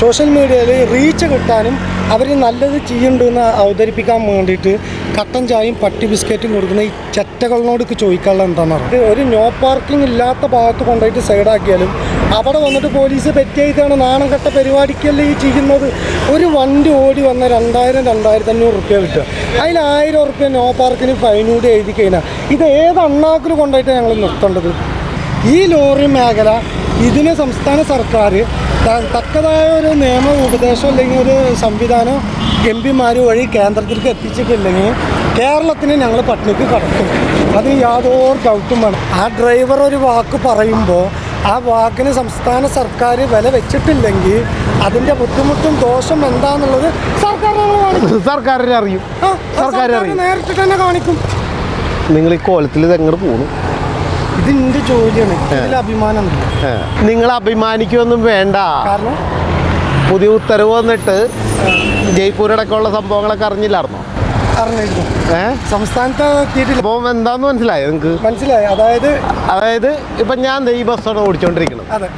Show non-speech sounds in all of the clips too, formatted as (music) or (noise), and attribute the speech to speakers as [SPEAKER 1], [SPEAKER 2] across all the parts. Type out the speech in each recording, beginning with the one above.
[SPEAKER 1] Social മീഡിയയിൽ reach കിട്ടാനും അവർ നല്ലത് ചെയ്യുന്നുണ്ടെന്ന് അവതരിപ്പിക്കാൻ വേണ്ടിയിട്ട് കട്ടൻ ചായയും പട്ടി ബിസ്ക്കറ്റും കൊടുക്കുന്ന ഈ ചെറ്റകളിനോട് ചോദിക്കാനുള്ള എന്താണെന്ന് പറഞ്ഞത് ഒരു നോ പാർക്കിംഗ് ഇല്ലാത്ത ഭാഗത്ത് കൊണ്ടുപോയിട്ട് സൈഡാക്കിയാലും അവിടെ വന്നിട്ട് പോലീസ് പെറ്റിയായിട്ടാണ് നാണം കെട്ട പരിപാടിക്കല്ലേ ഈ ചെയ്യുന്നത്? ഒരു വണ്ടി ഓടി വന്ന രണ്ടായിരം രണ്ടായിരത്തി അഞ്ഞൂറ് റുപ്യ കിട്ടുക. അതിൽ ആയിരം റുപ്യ നോ പാർക്കിന് ഫൈൻ കൂടി എഴുതി കഴിഞ്ഞാൽ ഇത് ഏത് അണ്ണാക്കിൽ കൊണ്ടുപോയിട്ട് ഞങ്ങൾ നിർത്തേണ്ടത്? ഈ ലോറി മേഖല ഇതിന് സംസ്ഥാന സർക്കാർ തക്കതായ ഒരു നിയമ ഉപദേശം അല്ലെങ്കിൽ ഒരു സംവിധാനം എം പിമാർ വഴി കേന്ദ്രത്തിലേക്ക് എത്തിച്ചിട്ടില്ലെങ്കിൽ കേരളത്തിന് ഞങ്ങൾ പട്ടിണിക്ക് കടക്കും അതിന് യാതൊരു ഡൗട്ടും വേണം. ആ ഡ്രൈവർ ഒരു വാക്ക് പറയുമ്പോൾ ആ വാക്കിന് സംസ്ഥാന സർക്കാർ വില വെച്ചിട്ടില്ലെങ്കിൽ അതിന്റെ ബുദ്ധിമുട്ടും ദോഷം എന്താണെന്നുള്ളത് സർക്കാർ (laughs)
[SPEAKER 2] സർക്കാരിനെ അറിയും. സർക്കാർ
[SPEAKER 1] നേരിട്ട് തന്നെ കാണിക്കും.
[SPEAKER 2] നിങ്ങൾ ഈ കോലത്തിൽ ഇത് എങ്ങോട്ട് പോണു?
[SPEAKER 1] ഇത് എന്റെ ജോലിയാണ് അഭിമാനമുണ്ട്.
[SPEAKER 2] നിങ്ങൾ അഭിമാനിക്കൊന്നും വേണ്ട.
[SPEAKER 1] കാരണം?
[SPEAKER 2] പുതിയ ഉത്തരവ് വന്നിട്ട് ജയ്പൂരടക്കമുള്ള സംഭവങ്ങളൊക്കെ അറിഞ്ഞില്ലായിരുന്നോ?
[SPEAKER 1] സംസ്ഥാനത്ത്
[SPEAKER 2] അപ്പം എന്താന്ന് മനസ്സിലായോ നിങ്ങൾക്ക്
[SPEAKER 1] മനസ്സിലായി. അതായത്
[SPEAKER 2] അതായത് ഇപ്പം ഞാൻ ഈ ബസ്സാണ് ഓടിച്ചുകൊണ്ടിരിക്കുന്നത്
[SPEAKER 1] അതെ.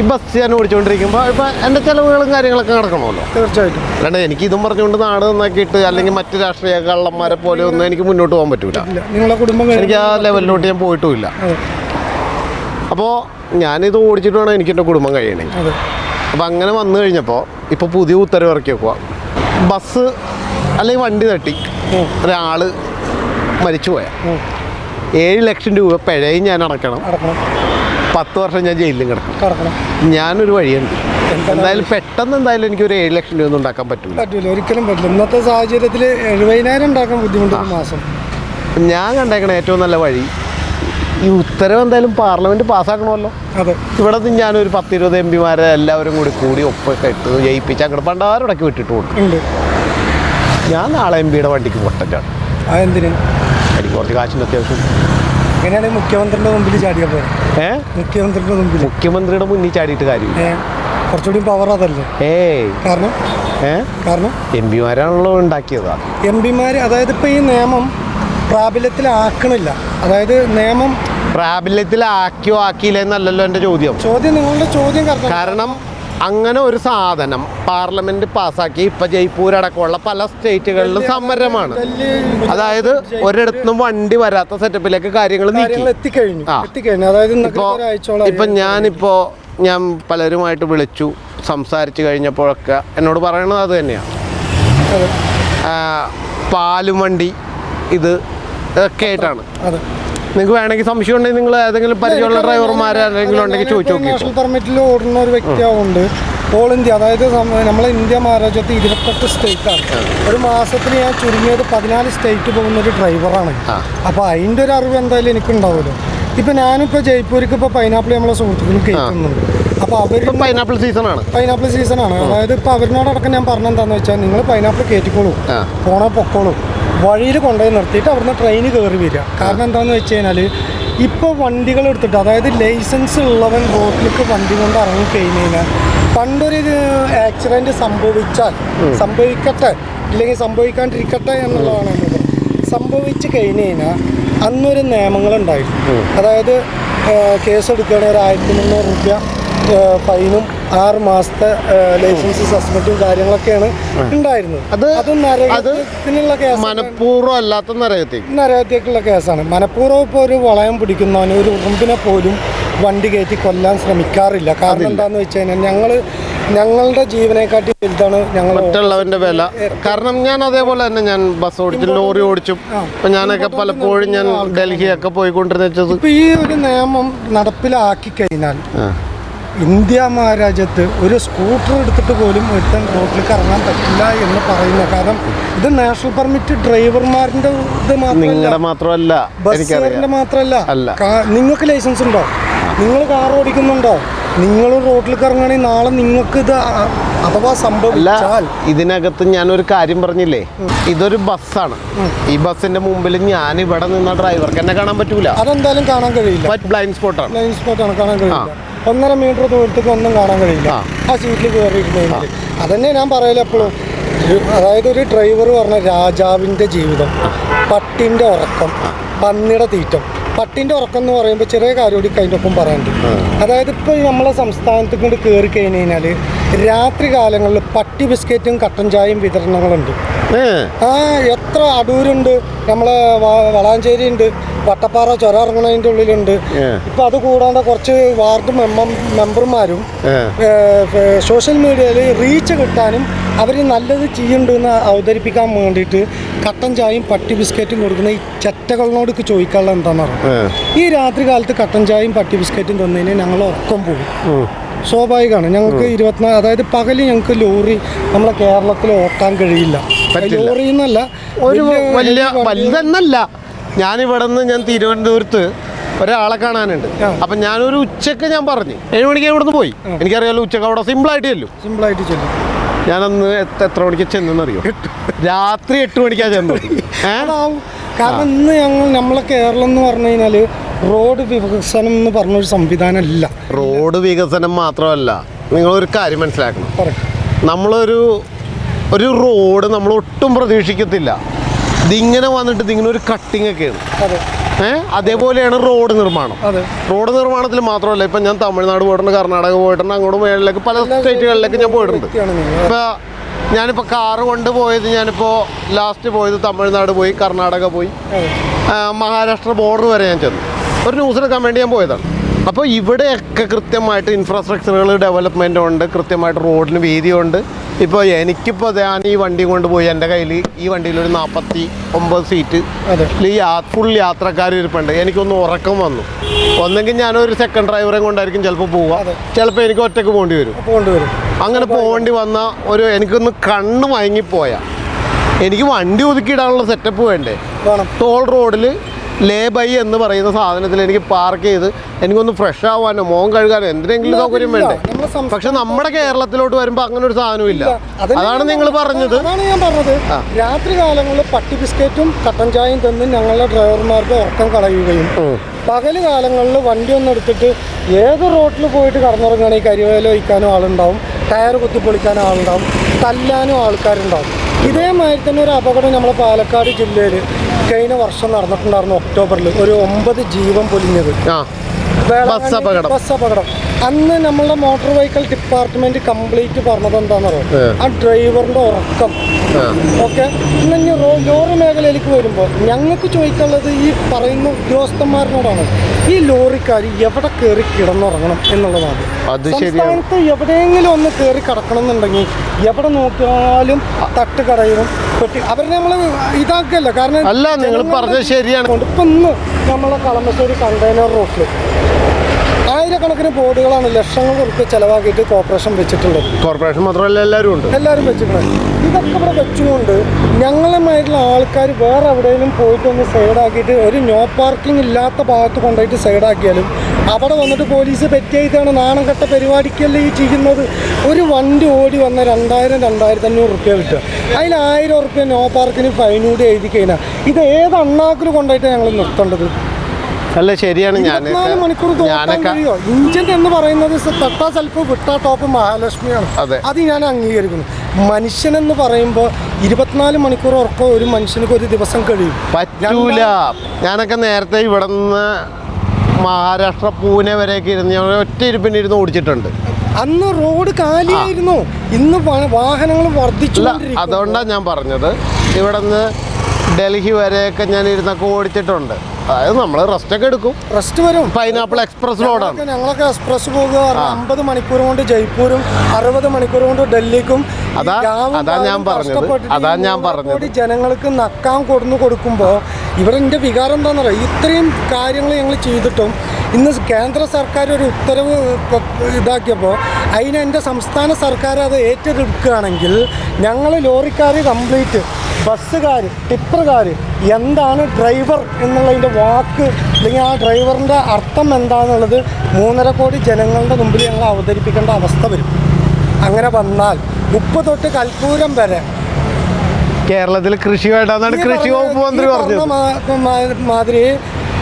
[SPEAKER 2] ഈ ബസ് ഞാൻ ഓടിച്ചുകൊണ്ടിരിക്കുമ്പോൾ ഇപ്പം എന്റെ ചിലവുകളും കാര്യങ്ങളൊക്കെ നടക്കണമല്ലോ.
[SPEAKER 1] തീർച്ചയായിട്ടും.
[SPEAKER 2] അല്ലാണ്ട് എനിക്ക് ഇതും പറഞ്ഞുകൊണ്ട് നാട് നന്നാക്കിയിട്ട് അല്ലെങ്കിൽ മറ്റ് രാഷ്ട്രീയ കള്ളന്മാരെ പോലെ ഒന്നും എനിക്ക് മുന്നോട്ട് പോകാൻ പറ്റൂല.
[SPEAKER 1] നിങ്ങളെ കുടുംബം
[SPEAKER 2] എനിക്ക് ആ ലെവലിലോട്ട് ഞാൻ പോയിട്ടുമില്ല.
[SPEAKER 1] അപ്പോ
[SPEAKER 2] അപ്പോൾ ഞാനിത് ഓടിച്ചിട്ട് വേണം എനിക്ക് എന്റെ കുടുംബം
[SPEAKER 1] കഴിയണേ.
[SPEAKER 2] അപ്പോൾ അങ്ങനെ വന്നു കഴിഞ്ഞപ്പോൾ ഇപ്പോൾ പുതിയ ഉത്തരവ് ഇറക്കി വെക്കുക ബസ് അല്ലെങ്കിൽ വണ്ടി തട്ടി
[SPEAKER 1] ഒരാൾ
[SPEAKER 2] ഒരാൾ മരിച്ചു പോയ ഏഴ് ലക്ഷം രൂപ പിഴയും ഞാൻ അടക്കണം.
[SPEAKER 1] കടക്കണം
[SPEAKER 2] പത്ത് വർഷം ഞാൻ ജയിലിലും കിടക്കും.
[SPEAKER 1] കടക്കണം.
[SPEAKER 2] ഞാനൊരു വഴിയുണ്ട്. എന്തായാലും പെട്ടെന്ന് എന്തായാലും എനിക്ക് ഒരു ഏഴ് ലക്ഷം രൂപ ഒന്നും ഉണ്ടാക്കാൻ പറ്റില്ല
[SPEAKER 1] പറ്റില്ല ഒരിക്കലും പറ്റില്ല ഇന്നത്തെ സാഹചര്യത്തിൽ എഴുപതിനായിരം ഉണ്ടാക്കാൻ ബുദ്ധിമുട്ട് ഒരു മാസം.
[SPEAKER 2] ഞാൻ കണ്ടേക്കണ ഏറ്റവും നല്ല വഴി ഈ ഉത്തരവ് എന്തായാലും പാർലമെന്റ് പാസ്സാക്കണമല്ലോ.
[SPEAKER 1] അതെ.
[SPEAKER 2] ഇവിടെ നിന്ന് ഞാനൊരു പത്തിരുപത് എം പിമാരെ എല്ലാവരും കൂടി കൂടി ഒപ്പൊക്കെ ഇട്ട് ജയിപ്പിച്ച് അങ്ങോട്ട് പണ്ടാരോടൊക്കെ വിട്ടിട്ട് കൊടുക്കും ഞാൻ നാളെ എം പിയുടെ വണ്ടിക്ക് പൊട്ടച്ചാണ്
[SPEAKER 1] അതെന്തിന്?
[SPEAKER 2] എനിക്ക് കുറച്ച് കാശിന്റെ അത്യാവശ്യം.
[SPEAKER 1] അങ്ങനെയാണെങ്കിൽ മുഖ്യമന്ത്രിയുടെ മുമ്പിൽ ചാടിയാൽ
[SPEAKER 2] ഏ?
[SPEAKER 1] മുഖ്യമന്ത്രിയുടെ മുമ്പിൽ.
[SPEAKER 2] മുഖ്യമന്ത്രിയുടെ മുന്നിൽ ചാടിയിട്ട് കാര്യം.
[SPEAKER 1] ഏ കുറച്ചുകൂടി പവർ അതല്ലേ?
[SPEAKER 2] ഏയ്.
[SPEAKER 1] കാരണം?
[SPEAKER 2] ഏ?
[SPEAKER 1] കാരണം?
[SPEAKER 2] എം പിമാരാണല്ലോ ഉണ്ടാക്കിയത്.
[SPEAKER 1] എം പിമാർ അതായത് ഇപ്പോൾ ഈ നിയമം പ്രാബല്യത്തിലാക്കണില്ല. അതായത് നിയമം
[SPEAKER 2] പ്രാബല്യത്തിലാക്കിയോ ആക്കിയില്ല എന്നല്ലല്ലോ എന്റെ ചോദ്യം.
[SPEAKER 1] ചോദ്യം നിങ്ങളുടെ ചോദ്യം കാരണം
[SPEAKER 2] അങ്ങനെ ഒരു സാധനം പാർലമെന്റ് പാസ്സാക്കി ഇപ്പൊ ജയ്പൂർ അടക്കമുള്ള പല സ്റ്റേറ്റുകളിലും സമരമാണ്. അതായത് ഒരിടത്തുനിന്നും വണ്ടി വരാത്ത സെറ്റപ്പിലേക്ക് കാര്യങ്ങൾ നീക്കി.
[SPEAKER 1] ഒരാഴ്ചയോളം
[SPEAKER 2] ഞാനിപ്പോ ഞാൻ പലരുമായിട്ട് വിളിച്ചു സംസാരിച്ചു കഴിഞ്ഞപ്പോഴൊക്കെ എന്നോട് പറയണത് അത് തന്നെയാണ്. പാലും വണ്ടി ഇത് ഒക്കെ ആയിട്ടാണ്. നിങ്ങൾക്ക് വേണമെങ്കിൽ സംശയം ഉണ്ടെങ്കിൽ നിങ്ങൾ ഏതെങ്കിലും പരിചയമുള്ള ഡ്രൈവർമാർ ആരെങ്കിലും ഉണ്ടെങ്കിൽ ചോദിച്ചു നോക്കി
[SPEAKER 1] നാഷണൽ പെർമിറ്റിൽ ഓടുന്ന ഒരു വ്യക്തിയാവുണ്ട് ഓൾ ഇന്ത്യ അതായത് നമ്മളെ ഇന്ത്യ മഹാരാജ്യത്ത് ഇരുപത്തെട്ട് സ്റ്റേറ്റ് ആണ്. ഒരു മാസത്തിൽ ഞാൻ ചുരുങ്ങിയത് പതിനാല് സ്റ്റേറ്റ് പോകുന്ന ഒരു ഡ്രൈവറാണ്
[SPEAKER 2] അപ്പൊ
[SPEAKER 1] അപ്പോൾ അതിന്റെ ഒരു അറിവ് എന്തായാലും എനിക്കുണ്ടാവുമല്ലോ. ഇപ്പം ഞാനിപ്പോൾ ജയ്പൂർക്ക് ഇപ്പോൾ പൈനാപ്പിൾ നമ്മളെ സുഹൃത്തുക്കളും കേൾക്കുന്നുണ്ട്. അപ്പോൾ അവർ
[SPEAKER 2] ഇപ്പം പൈനാപ്പിൾ സീസണാണ്
[SPEAKER 1] പൈനാപ്പിൾ സീസണാണ് അതായത് ഇപ്പോൾ അവരിനോടടക്കം ഞാൻ പറഞ്ഞെന്താന്ന് വെച്ചാൽ നിങ്ങൾ പൈനാപ്പിൾ കയറ്റിക്കോളൂ. പോണോ പൊക്കോളൂ. വഴിയിൽ കൊണ്ടുപോയി നിർത്തിയിട്ട് അവിടുന്ന് ട്രെയിൻ കയറി വരിക. കാരണം എന്താണെന്ന് വെച്ച് കഴിഞ്ഞാൽ ഇപ്പോൾ വണ്ടികൾ എടുത്തിട്ട് അതായത് ലൈസൻസ് ഉള്ളവൻ റോഡിലേക്ക് വണ്ടി കൊണ്ട് ഇറങ്ങി കഴിഞ്ഞ് കഴിഞ്ഞാൽ പണ്ടൊരു ആക്സിഡന്റ് സംഭവിച്ചാൽ സംഭവിക്കട്ടെ ഇല്ലെങ്കിൽ സംഭവിക്കാണ്ടിരിക്കട്ടെ എന്നുള്ളതാണ് എന്നത് സംഭവിച്ചു കഴിഞ്ഞ് കഴിഞ്ഞാൽ അന്നൊരു നിയമങ്ങളുണ്ടായിരുന്നു. അതായത് കേസ് എടുക്കുകയാണെങ്കിൽ ഒരു ആയിരത്തി മുന്നൂറ് രൂപ ഫൈനും ആറ് മാസത്തെ ലൈസൻസ് സസ്പെൻഡും കാര്യങ്ങളൊക്കെയാണ് ഉണ്ടായിരുന്നത്.
[SPEAKER 2] അത്
[SPEAKER 1] നരകത്തിനുള്ള കേസ്
[SPEAKER 2] മനഃപൂർവം അല്ലാത്ത നരകത്തേക്ക്
[SPEAKER 1] നരകത്തേക്കുള്ള കേസാണ്. മനഃപൂർവം ഇപ്പോൾ ഒരു വളയം പിടിക്കുന്നവന് ഒരു ഉറുമ്പിനെ പോലും വണ്ടി കയറ്റി കൊല്ലാൻ ശ്രമിക്കാറില്ല. കാരണം എന്താണെന്ന് വെച്ച് കഴിഞ്ഞാൽ ഞങ്ങൾ ഞങ്ങളുടെ ജീവനെക്കാട്ടി വലുതാണ് ഞങ്ങൾ
[SPEAKER 2] മറ്റുള്ളവന്റെ വില. കാരണം ഞാൻ അതേപോലെ തന്നെ ഞാൻ ബസ് ഓടിച്ചു ലോറി ഓടിച്ചു ഇപ്പൊ ഞാനൊക്കെ പലപ്പോഴും ഞാൻ ഡൽഹിയൊക്കെ പോയിക്കൊണ്ടിരുന്ന വെച്ചത്.
[SPEAKER 1] ഇപ്പൊ ഈ ഒരു നിയമം നടപ്പിലാക്കി കഴിഞ്ഞാൽ ഇന്ത്യ മഹാരാജ്യത്ത് ഒരു സ്കൂട്ടർ എടുത്തിട്ട് പോലും ഒരുത്തൻ റോഡിലേക്ക് ഇറങ്ങാൻ പറ്റില്ല എന്ന് പറയുന്ന. കാരണം ഇത് നാഷണൽ പെർമിറ്റ് ഡ്രൈവർമാരുടെ ഇത് മാത്രമല്ല.
[SPEAKER 2] നിങ്ങളുടെ മാത്രമല്ല ബസ്സുകാരന്റെ
[SPEAKER 1] മാത്രമല്ല. നിങ്ങൾക്ക് ലൈസൻസ് ഉണ്ടോ? നിങ്ങൾ കാർ ഓടിക്കുന്നുണ്ടോ? നിങ്ങൾ റോഡിലേക്ക് ഇറങ്ങുകയാണെങ്കിൽ നാളെ നിങ്ങൾക്ക് ഇത് അഥവാ
[SPEAKER 2] സംഭവം
[SPEAKER 1] സംഭവിച്ചാൽ
[SPEAKER 2] ഇതിനകത്ത് ഞാനൊരു കാര്യം പറഞ്ഞില്ലേ? ഇതൊരു ബസ്സാണ്. ഈ ബസ്സിന്റെ മുമ്പിൽ ഞാൻ ഇവിടെ നിന്ന ഡ്രൈവർക്ക് എന്നെ കാണാൻ പറ്റൂല.
[SPEAKER 1] അതെന്തായാലും കാണാൻ കഴിയില്ല.
[SPEAKER 2] ബ്ലൈൻഡ് സ്പോട്ടാണ്
[SPEAKER 1] ബ്ലൈൻഡ് സ്പോട്ടാണ് കാണാൻ കഴിയില്ല. ഒന്നര മീറ്റർ ദൂരത്തേക്ക് ഒന്നും കാണാൻ കഴിയില്ല.
[SPEAKER 2] ആ.
[SPEAKER 1] സീറ്റിൽ കയറിയിരുന്നെങ്കിൽ അതന്നെ ഞാൻ പറയല എപ്പോഴും അതായത് ഒരു ഡ്രൈവർ പറഞ്ഞ രാജാവിന്റെ ജീവിതം. പട്ടിന്റെ ഉറക്കം. പന്നിയുടെ തീറ്റം. പട്ടിന്റെ ഉറക്കം എന്ന് പറയുമ്പോൾ ചെറിയ കാര്യം കൂടി അതിന്റെ ഒപ്പം പറയാനുണ്ട്. അതായത് ഇപ്പോൾ നമ്മളെ സംസ്ഥാനത്ത് കൊണ്ട് കയറി കഴിഞ്ഞ് കഴിഞ്ഞാൽ രാത്രി കാലങ്ങളിൽ പട്ടി ബിസ്ക്കറ്റും കട്ടൻ ചായയും വിതരണങ്ങളുണ്ട്. ആ എത്ര അടൂരുണ്ട്. നമ്മളെ വളാഞ്ചേരി ഉണ്ട് വട്ടപ്പാറ ചുര ഇറങ്ങണതിന്റെ ഉള്ളിലുണ്ട്.
[SPEAKER 2] ഇപ്പൊ
[SPEAKER 1] ഇപ്പം അത് കൂടാണ്ട് കുറച്ച് വാർഡ് മെമ്പ മെമ്പർമാരും സോഷ്യൽ മീഡിയയിൽ റീച്ച് കിട്ടാനും അവർ നല്ലത് ചെയ്യുന്നുണ്ടെന്ന് അവതരിപ്പിക്കാൻ വേണ്ടിയിട്ട് കട്ടൻ ചായയും പട്ടി ബിസ്ക്കറ്റും കൊടുക്കുന്ന ഈ ചെറ്റകളിനോട് ചോദിക്കാനുള്ള എന്താണെന്ന്
[SPEAKER 2] പറഞ്ഞു
[SPEAKER 1] ഈ രാത്രി കാലത്ത് കട്ടൻ ചായയും പട്ടി ബിസ്ക്കറ്റും തന്നതിന് ഞങ്ങൾ ഉറക്കം പോകും. സ്വാഭാവികമാണ്. ഞങ്ങൾക്ക് ഇരുപത്തിനാല് അതായത് പകൽ ഞങ്ങൾക്ക് ലോറി നമ്മളെ കേരളത്തിൽ ഓട്ടാൻ കഴിയില്ല. ലോറി എന്നല്ല
[SPEAKER 2] ഒരു വലിയ വലുതെന്നല്ല ഞാൻ ഇവിടെ നിന്ന് ഞാൻ തിരുവനന്തപുരത്ത് ഒരാളെ കാണാനുണ്ട്. അപ്പൊ ഞാനൊരു ഉച്ചയ്ക്ക് ഞാൻ പറഞ്ഞു. ഏഴ് മണിക്ക് ഇവിടുന്ന് പോയി. എനിക്കറിയാലോ ഉച്ചയ്ക്ക് അവിടെ സിമ്പിൾ ആയിട്ട് ചെല്ലും.
[SPEAKER 1] സിമ്പിളായിട്ട് ചെല്ലും.
[SPEAKER 2] ഞാനന്ന് എത്ര മണിക്ക് ചെന്നെന്നറിയോ? രാത്രി എട്ട് മണിക്കാ ചെന്നത്. (laughs) ഏ?
[SPEAKER 1] അതാവും. കാരണം ഇന്ന് ഞങ്ങൾ നമ്മളെ കേരളം എന്ന് പറഞ്ഞു കഴിഞ്ഞാൽ റോഡ് വികസനം എന്ന് പറഞ്ഞൊരു സംവിധാനം ഇല്ല
[SPEAKER 2] റോഡ് വികസനം മാത്രമല്ല നിങ്ങൾ ഒരു കാര്യം മനസ്സിലാക്കണം. നമ്മളൊരു ഒരു റോഡ് നമ്മൾ ഒട്ടും പ്രതീക്ഷിക്കത്തില്ല. ഇതിങ്ങനെ വന്നിട്ട് ഇതിങ്ങനെ ഒരു കട്ടിംഗ് ഒക്കെയാണ്
[SPEAKER 1] ആണ്.
[SPEAKER 2] ഏ? അതേപോലെയാണ് റോഡ് നിർമ്മാണം. റോഡ് നിർമ്മാണത്തിൽ മാത്രമല്ല ഇപ്പം ഞാൻ തമിഴ്നാട് പോയിട്ടുണ്ട് കർണാടക പോയിട്ടുണ്ട് അങ്ങോട്ട് മേളിലേക്ക് പല സ്റ്റേറ്റുകളിലേക്ക് ഞാൻ പോയിട്ടുണ്ട്. ഇപ്പോൾ ഞാനിപ്പോൾ കാറ് കൊണ്ട് പോയത് ഞാനിപ്പോൾ ലാസ്റ്റ് പോയത് തമിഴ്നാട് പോയി കർണാടക പോയി. മഹാരാഷ്ട്ര ബോർഡർ വരെ ഞാൻ ചെന്നു. ഒരു ന്യൂസ് എടുക്കാൻ വേണ്ടി ഞാൻ പോയതാണ്. അപ്പോൾ ഇവിടെയൊക്കെ കൃത്യമായിട്ട് ഇൻഫ്രാസ്ട്രക്ചറുകൾ ഡെവലപ്മെന്റ് ഉണ്ട് കൃത്യമായിട്ട് റോഡിന് വീതിയുണ്ട്. ഇപ്പോൾ എനിക്കിപ്പോൾ ഞാൻ ഈ വണ്ടി കൊണ്ട് പോയി എന്റെ കയ്യിൽ ഈ വണ്ടിയിൽ ഒരു നാൽപ്പത്തി ഒമ്പത് സീറ്റ് ഈ ഫുൾ യാത്രക്കാർ ഇരിപ്പുണ്ട്. എനിക്കൊന്ന് ഉറക്കം വന്നു. ഒന്നെങ്കിൽ ഞാനൊരു സെക്കൻഡ് ഡ്രൈവറെ കൊണ്ടായിരിക്കും ചിലപ്പോൾ പോവുക. ചിലപ്പോൾ എനിക്ക് ഒറ്റയ്ക്ക് പോകേണ്ടി വരും.
[SPEAKER 1] പോകേണ്ടി വരും.
[SPEAKER 2] അങ്ങനെ പോകേണ്ടി വന്ന ഒരു എനിക്കൊന്ന് കണ്ണ് മയങ്ങിപ്പോയാ. എനിക്ക് വണ്ടി ഒതുക്കിയിടാനുള്ള സെറ്റപ്പ് വേണ്ടേ? ടോൾ റോഡിൽ ലേ ബൈ എന്ന് പറയുന്ന സാധനത്തിൽ എനിക്ക് പാർക്ക് ചെയ്ത് എനിക്കൊന്ന് ഫ്രഷ് ആവാനോ മോൻ കഴുകാനോ എന്തിനെങ്കിലും സൗകര്യം വേണ്ടേ? പക്ഷെ നമ്മുടെ കേരളത്തിലോട്ട് വരുമ്പോൾ അങ്ങനെ ഒരു സാധനവും ഇല്ല. അതാണ് നിങ്ങൾ
[SPEAKER 1] പറഞ്ഞത്. അതാണ് ഞാൻ പറഞ്ഞത്. രാത്രി കാലങ്ങളിൽ പട്ടി ബിസ്ക്കറ്റും കട്ടൻ ചായയും തന്ന് ഞങ്ങളുടെ ഡ്രൈവർമാർക്ക് ഉറക്കം കളയുകയും. പകൽ കാലങ്ങളിൽ വണ്ടി ഒന്ന് എടുത്തിട്ട് ഏത് റോട്ടിൽ പോയിട്ട് കടന്നുറങ്ങുകയാണെങ്കിൽ കരിവേല വയ്ക്കാനും ആളുണ്ടാവും ടയർ കുത്തിപ്പൊളിക്കാനും ആളുണ്ടാവും തല്ലാനും ആൾക്കാരുണ്ടാവും. ഇതേമാതിരി തന്നെ ഒരു അപകടം നമ്മളെ പാലക്കാട് ജില്ലയിൽ കഴിഞ്ഞ വർഷം നടന്നിട്ടുണ്ടായിരുന്നു ഒക്ടോബറിൽ ഒരു ഒമ്പത് ജീവൻ പൊലിഞ്ഞത്.
[SPEAKER 2] ബസ് അപകടം.
[SPEAKER 1] ബസ് അപകടം. അന്ന് നമ്മളുടെ മോട്ടോർ വെഹിക്കിൾ ഡിപ്പാർട്ട്മെന്റ് കംപ്ലീറ്റ് പറഞ്ഞത് എന്താണെന്നറിയോ? ആ ഡ്രൈവറിന്റെ ഉറക്കം. ഓക്കെ? ഇനി ലോറി മേഖലയിലേക്ക് വരുമ്പോൾ ഞങ്ങൾക്ക് ചോദിക്കാനുള്ളത് ഈ പറയുന്ന ഉദ്യോഗസ്ഥന്മാരിനോടാണ്. ഈ ലോറിക്കാർ എവിടെ കയറി കിടന്നുറങ്ങണം എന്നുള്ളതാണ്. സംസ്ഥാനത്ത് എവിടെയെങ്കിലും ഒന്ന് കയറി കിടക്കണം എന്നുണ്ടെങ്കിൽ എവിടെ നോക്കിയാലും തട്ട് കടയും പെട്ടി അവരെ നമ്മൾ ഇതാക്കല്ല. കാരണം
[SPEAKER 2] അല്ല നിങ്ങൾ പറഞ്ഞത് ശരിയാണ്.
[SPEAKER 1] ഇപ്പം ഇന്ന് നമ്മളെ കളമശ്ശേരി കണ്ടെയ്നർ റൂട്ടിൽ ആയിരക്കണക്കിന് ബോർഡുകളാണ് ലക്ഷങ്ങൾ റുപ്യ ചെലവാക്കിയിട്ട് കോർപ്പറേഷൻ വെച്ചിട്ടുള്ളത്.
[SPEAKER 2] കോർപ്പറേഷൻ മാത്രമല്ല എല്ലാവരും ഉണ്ട്.
[SPEAKER 1] എല്ലാവരും വെച്ചിട്ടുണ്ട് ഇതൊക്കെ ഇവിടെ വെച്ചുകൊണ്ട് ഞങ്ങളുമായിട്ടുള്ള ആൾക്കാർ വേറെ എവിടെയെങ്കിലും പോയിട്ട് ഒന്ന് സൈഡാക്കിയിട്ട് ഒരു നോ പാർക്കിംഗ് ഇല്ലാത്ത ഭാഗത്ത് കൊണ്ടുപോയിട്ട് സൈഡാക്കിയാലും അവിടെ വന്നിട്ട് പോലീസ് പെറ്റിയായിട്ടാണ് നാണം കെട്ട പരിപാടിക്കല്ലേ ഈ ചെയ്യുന്നത്? ഒരു വണ്ടി ഓടി വന്ന രണ്ടായിരം രണ്ടായിരത്തി അഞ്ഞൂറ് റുപ്യ കിട്ടുക. അതിൽ ആയിരം റുപ്യ നോ പാർക്കിന് ഫൈൻ കൂടി എഴുതി കഴിഞ്ഞാൽ ഇത് ഏത് അണ്ണാക്കിൽ കൊണ്ടായിട്ടാണ് ഞങ്ങൾ നിർത്തേണ്ടത്?
[SPEAKER 2] അല്ല ശരിയാണ്. ഞാൻ
[SPEAKER 1] മണിക്കൂർ
[SPEAKER 2] ഞാനൊക്കെ
[SPEAKER 1] എന്ന് പറയുന്നത് തട്ടാ സെൽഫ് വിട്ടാ ടോപ്പ് മഹാലക്ഷ്മിയാണ്.
[SPEAKER 2] അതെ.
[SPEAKER 1] അത് ഞാൻ അംഗീകരിക്കുന്നു. മനുഷ്യനെന്ന് പറയുമ്പോൾ ഇരുപത്തിനാല് മണിക്കൂർ ഉറക്കം ഒരു മനുഷ്യനക്ക് ഒരു ദിവസം കഴിയും.
[SPEAKER 2] പറ്റൂല. ഞാനൊക്കെ നേരത്തെ ഇവിടെ നിന്ന് മഹാരാഷ്ട്ര പൂനെ വരെയൊക്കെ ഇരുന്ന് ഞാൻ ഒറ്റ ഇരിപ്പിന് ഇരുന്ന് ഓടിച്ചിട്ടുണ്ട്.
[SPEAKER 1] അന്ന് റോഡ് കാലിയായിരുന്നു. ഇന്ന് വാഹനങ്ങൾ വർദ്ധിച്ചു
[SPEAKER 2] അതുകൊണ്ടാണ് ഞാൻ പറഞ്ഞത്. ഇവിടെ നിന്ന് ഡൽഹി വരെയൊക്കെ ഞാൻ ഇരുന്നൊക്കെ ഓടിച്ചിട്ടുണ്ട്. അതായത് നമ്മൾ റെസ്റ്റ് ഒക്കെ എടുക്കും.
[SPEAKER 1] റെസ്റ്റ് വരും.
[SPEAKER 2] പൈനാപ്പിൾ എക്സ്പ്രസ് റോഡാണ്
[SPEAKER 1] ഞങ്ങളൊക്കെ എക്സ്പ്രസ് പോകുക. അമ്പത് മണിക്കൂർ കൊണ്ട് ജയ്പൂരും അറുപത് മണിക്കൂർ കൊണ്ട് ഡൽഹിക്കും.
[SPEAKER 2] അതാ- അതാ ഞാൻ പറഞ്ഞത്. അതാ ഞാൻ പറഞ്ഞത്.
[SPEAKER 1] ജനങ്ങൾക്ക് നക്കാൻ കൊടുന്നു കൊടുക്കുമ്പോൾ ഇവിടെ എന്റെ വികാരം എന്താണെന്നറിയോ ഇത്രയും കാര്യങ്ങൾ ഞങ്ങൾ ചെയ്തിട്ടും ഇന്ന് കേന്ദ്ര സർക്കാർ ഒരു ഉത്തരവ് ഇതാക്കിയപ്പോൾ അതിന് എന്റെ സംസ്ഥാന സർക്കാർ അത് ഏറ്റെടുക്കുകയാണെങ്കിൽ ഞങ്ങൾ ലോറിക്കാർ കംപ്ലീറ്റ് ബസ്സുകാർ ടിപ്പറുകാർ എന്താണ് ഡ്രൈവർ എന്നുള്ളതിന്റെ വാക്ക് അല്ലെങ്കിൽ ആ ഡ്രൈവറിന്റെ അർത്ഥം എന്താണെന്നുള്ളത് മൂന്നര കോടി ജനങ്ങളുടെ മുമ്പിൽ ഞങ്ങൾ അവതരിപ്പിക്കേണ്ട അവസ്ഥ വരും. അങ്ങനെ വന്നാൽ ഉപ്പ് തൊട്ട് കൽപ്പൂരം വരെ
[SPEAKER 2] കേരളത്തിൽ കൃഷി
[SPEAKER 1] വേണ്ടെന്നാണ്
[SPEAKER 2] കൃഷി വകുപ്പ് മന്ത്രി പറഞ്ഞത്.
[SPEAKER 1] മാതിരി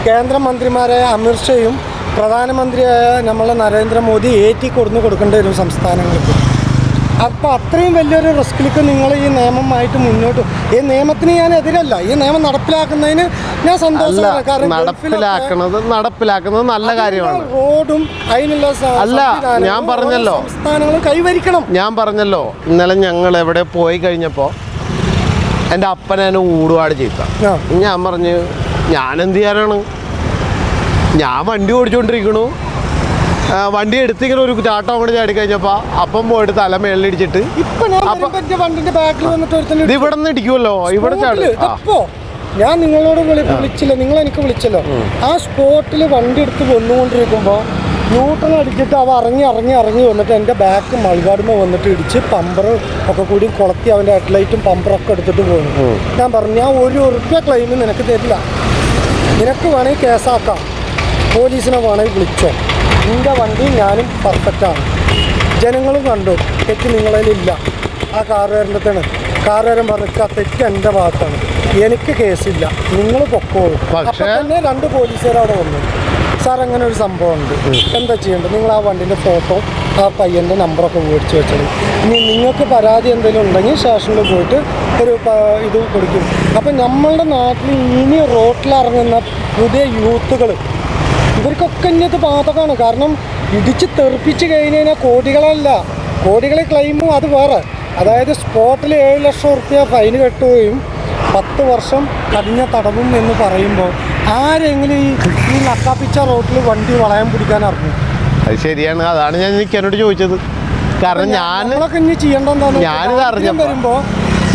[SPEAKER 1] കേന്ദ്രമന്ത്രിമാരായ അമിത്ഷയും പ്രധാനമന്ത്രിയായ നമ്മളെ നരേന്ദ്രമോദി ഏറ്റി കൊടുന്നു കൊടുക്കേണ്ടി വരും സംസ്ഥാനങ്ങൾക്ക്. അപ്പോൾ അത്രയും വലിയൊരു റിസ്കിലേക്ക് നിങ്ങൾ ഈ നിയമമായിട്ട് മുന്നോട്ട് ഈ നിയമത്തിന് ഞാൻ എതിരല്ല. ഈ നിയമം നടപ്പിലാക്കുന്നതിന് ഞാൻ
[SPEAKER 2] സന്തോഷം
[SPEAKER 1] നടപ്പിലാക്കുന്നത് കാരണം
[SPEAKER 2] നടപ്പിലാക്കുന്നത് നല്ല കാര്യമാണ്.
[SPEAKER 1] റോഡും അതിനുള്ള
[SPEAKER 2] അല്ല, ഞാൻ പറഞ്ഞല്ലോ.
[SPEAKER 1] സംസ്ഥാനങ്ങൾ കൈവരിക്കണം.
[SPEAKER 2] ഞാൻ പറഞ്ഞല്ലോ ഇന്നലെ ഞങ്ങൾ എവിടെ പോയി കഴിഞ്ഞപ്പോൾ എന്റെ അപ്പൻ എന്നെ ഊടുപാട് ചെയ്ത ഞാൻ പറഞ്ഞു ഞാൻ എന്ത് ചെയ്യാനാണ്? ഞാൻ വണ്ടി ഓടിച്ചുകൊണ്ടിരിക്കണു വണ്ടി എടുത്തിങ്ങനെ ഒരു ചാട്ടം അങ്ങോട്ട് ചാടി കഴിഞ്ഞപ്പോൾ അപ്പം പോയിട്ട് തല മേളിലിടിച്ചിട്ട് ഇത് ഇവിടെ നിന്ന് ഇടിക്കുമല്ലോ ഇവിടെ
[SPEAKER 1] ഞാൻ നിങ്ങളോട് വിളിച്ചില്ല? നിങ്ങൾ എനിക്ക് വിളിച്ചല്ലോ. ആ സ്പോട്ടിൽ വണ്ടി എടുത്ത് വന്നുകൊണ്ടിരിക്കുമ്പോൾ ന്യൂട്ടൺ അടിച്ചിട്ട് അവ ഇറങ്ങി ഇറങ്ങി ഇറങ്ങി വന്നിട്ട് എന്റെ ബാക്ക് മൾകാടുമ വന്നിട്ട് ഇടിച്ച് പമ്പർ ഒക്കെ കൂടി കുളത്തി അവന്റെ ഹെഡ്ലൈറ്റും പമ്പറൊക്കെ എടുത്തിട്ട് പോകുന്നു ഞാൻ പറഞ്ഞു ഞാൻ ഒരു ഉറുപ്പ്യ ക്ലെയിം നിനക്ക് തരില്ല. നിനക്ക് വേണമെങ്കിൽ കേസാക്കാം പോലീസിനെ വേണമെങ്കിൽ വിളിച്ചോ. നിന്റെ വണ്ടി ഞാനും പെർഫെക്റ്റാണ് ജനങ്ങളും കണ്ടു തെറ്റ് നിങ്ങളതിലില്ല. ആ കാറുകാരന്റെ തന്നെ കാറുകാരൻ പറഞ്ഞ തെറ്റ് എന്റെ ഭാഗത്താണ്. എനിക്ക് കേസില്ല. നിങ്ങൾ പൊക്കോളൂ. അപ്പം തന്നെ രണ്ട് പോലീസുകാർ അവിടെ വന്നു. സാർ അങ്ങനെ ഒരു സംഭവം ഉണ്ട്. എന്താ ചെയ്യേണ്ടത്? നിങ്ങൾ ആ വണ്ടിന്റെ ഫോട്ടോ ആ പയ്യന്റെ നമ്പറൊക്കെ മേടിച്ച് വെച്ചത് ഇനി നിങ്ങൾക്ക് പരാതി എന്തെങ്കിലും ഉണ്ടെങ്കിൽ സ്റ്റേഷനിൽ പോയിട്ട് ഒരു ഇത് കൊടുക്കും. അപ്പം നമ്മളുടെ നാട്ടിൽ ഇനി റോട്ടിലിറങ്ങുന്ന പുതിയ യൂത്തുകൾ ഇവർക്കൊക്കെ ഇന്നത്തെ ബാധകമാണ്. കാരണം ഇടിച്ച് തെറിപ്പിച്ച് കഴിഞ്ഞ് കഴിഞ്ഞാൽ കോടികളല്ല. കോടികളെ ക്ലെയിമും അത് വേറെ. അതായത് സ്പോട്ടിൽ ഏഴ് ലക്ഷം റുപ്യ ഫൈൻ കെട്ടുകയും പത്ത് വർഷം കടിഞ്ഞ തടവും എന്ന് പറയുമ്പോൾ ആരെങ്കിലും ഈ ഈ നക്കാപ്പിച്ച റോട്ടിൽ വണ്ടി വളയം പിടിക്കാൻ അറിഞ്ഞു
[SPEAKER 2] അത് ശരിയാണ്. അതാണ് ഞാൻ എന്നോട് ചോദിച്ചത്. കാരണം ഞാൻ
[SPEAKER 1] ഇനി ചെയ്യേണ്ട
[SPEAKER 2] ഞാനിത്
[SPEAKER 1] ദാരിദ്ര്യം വരുമ്പോൾ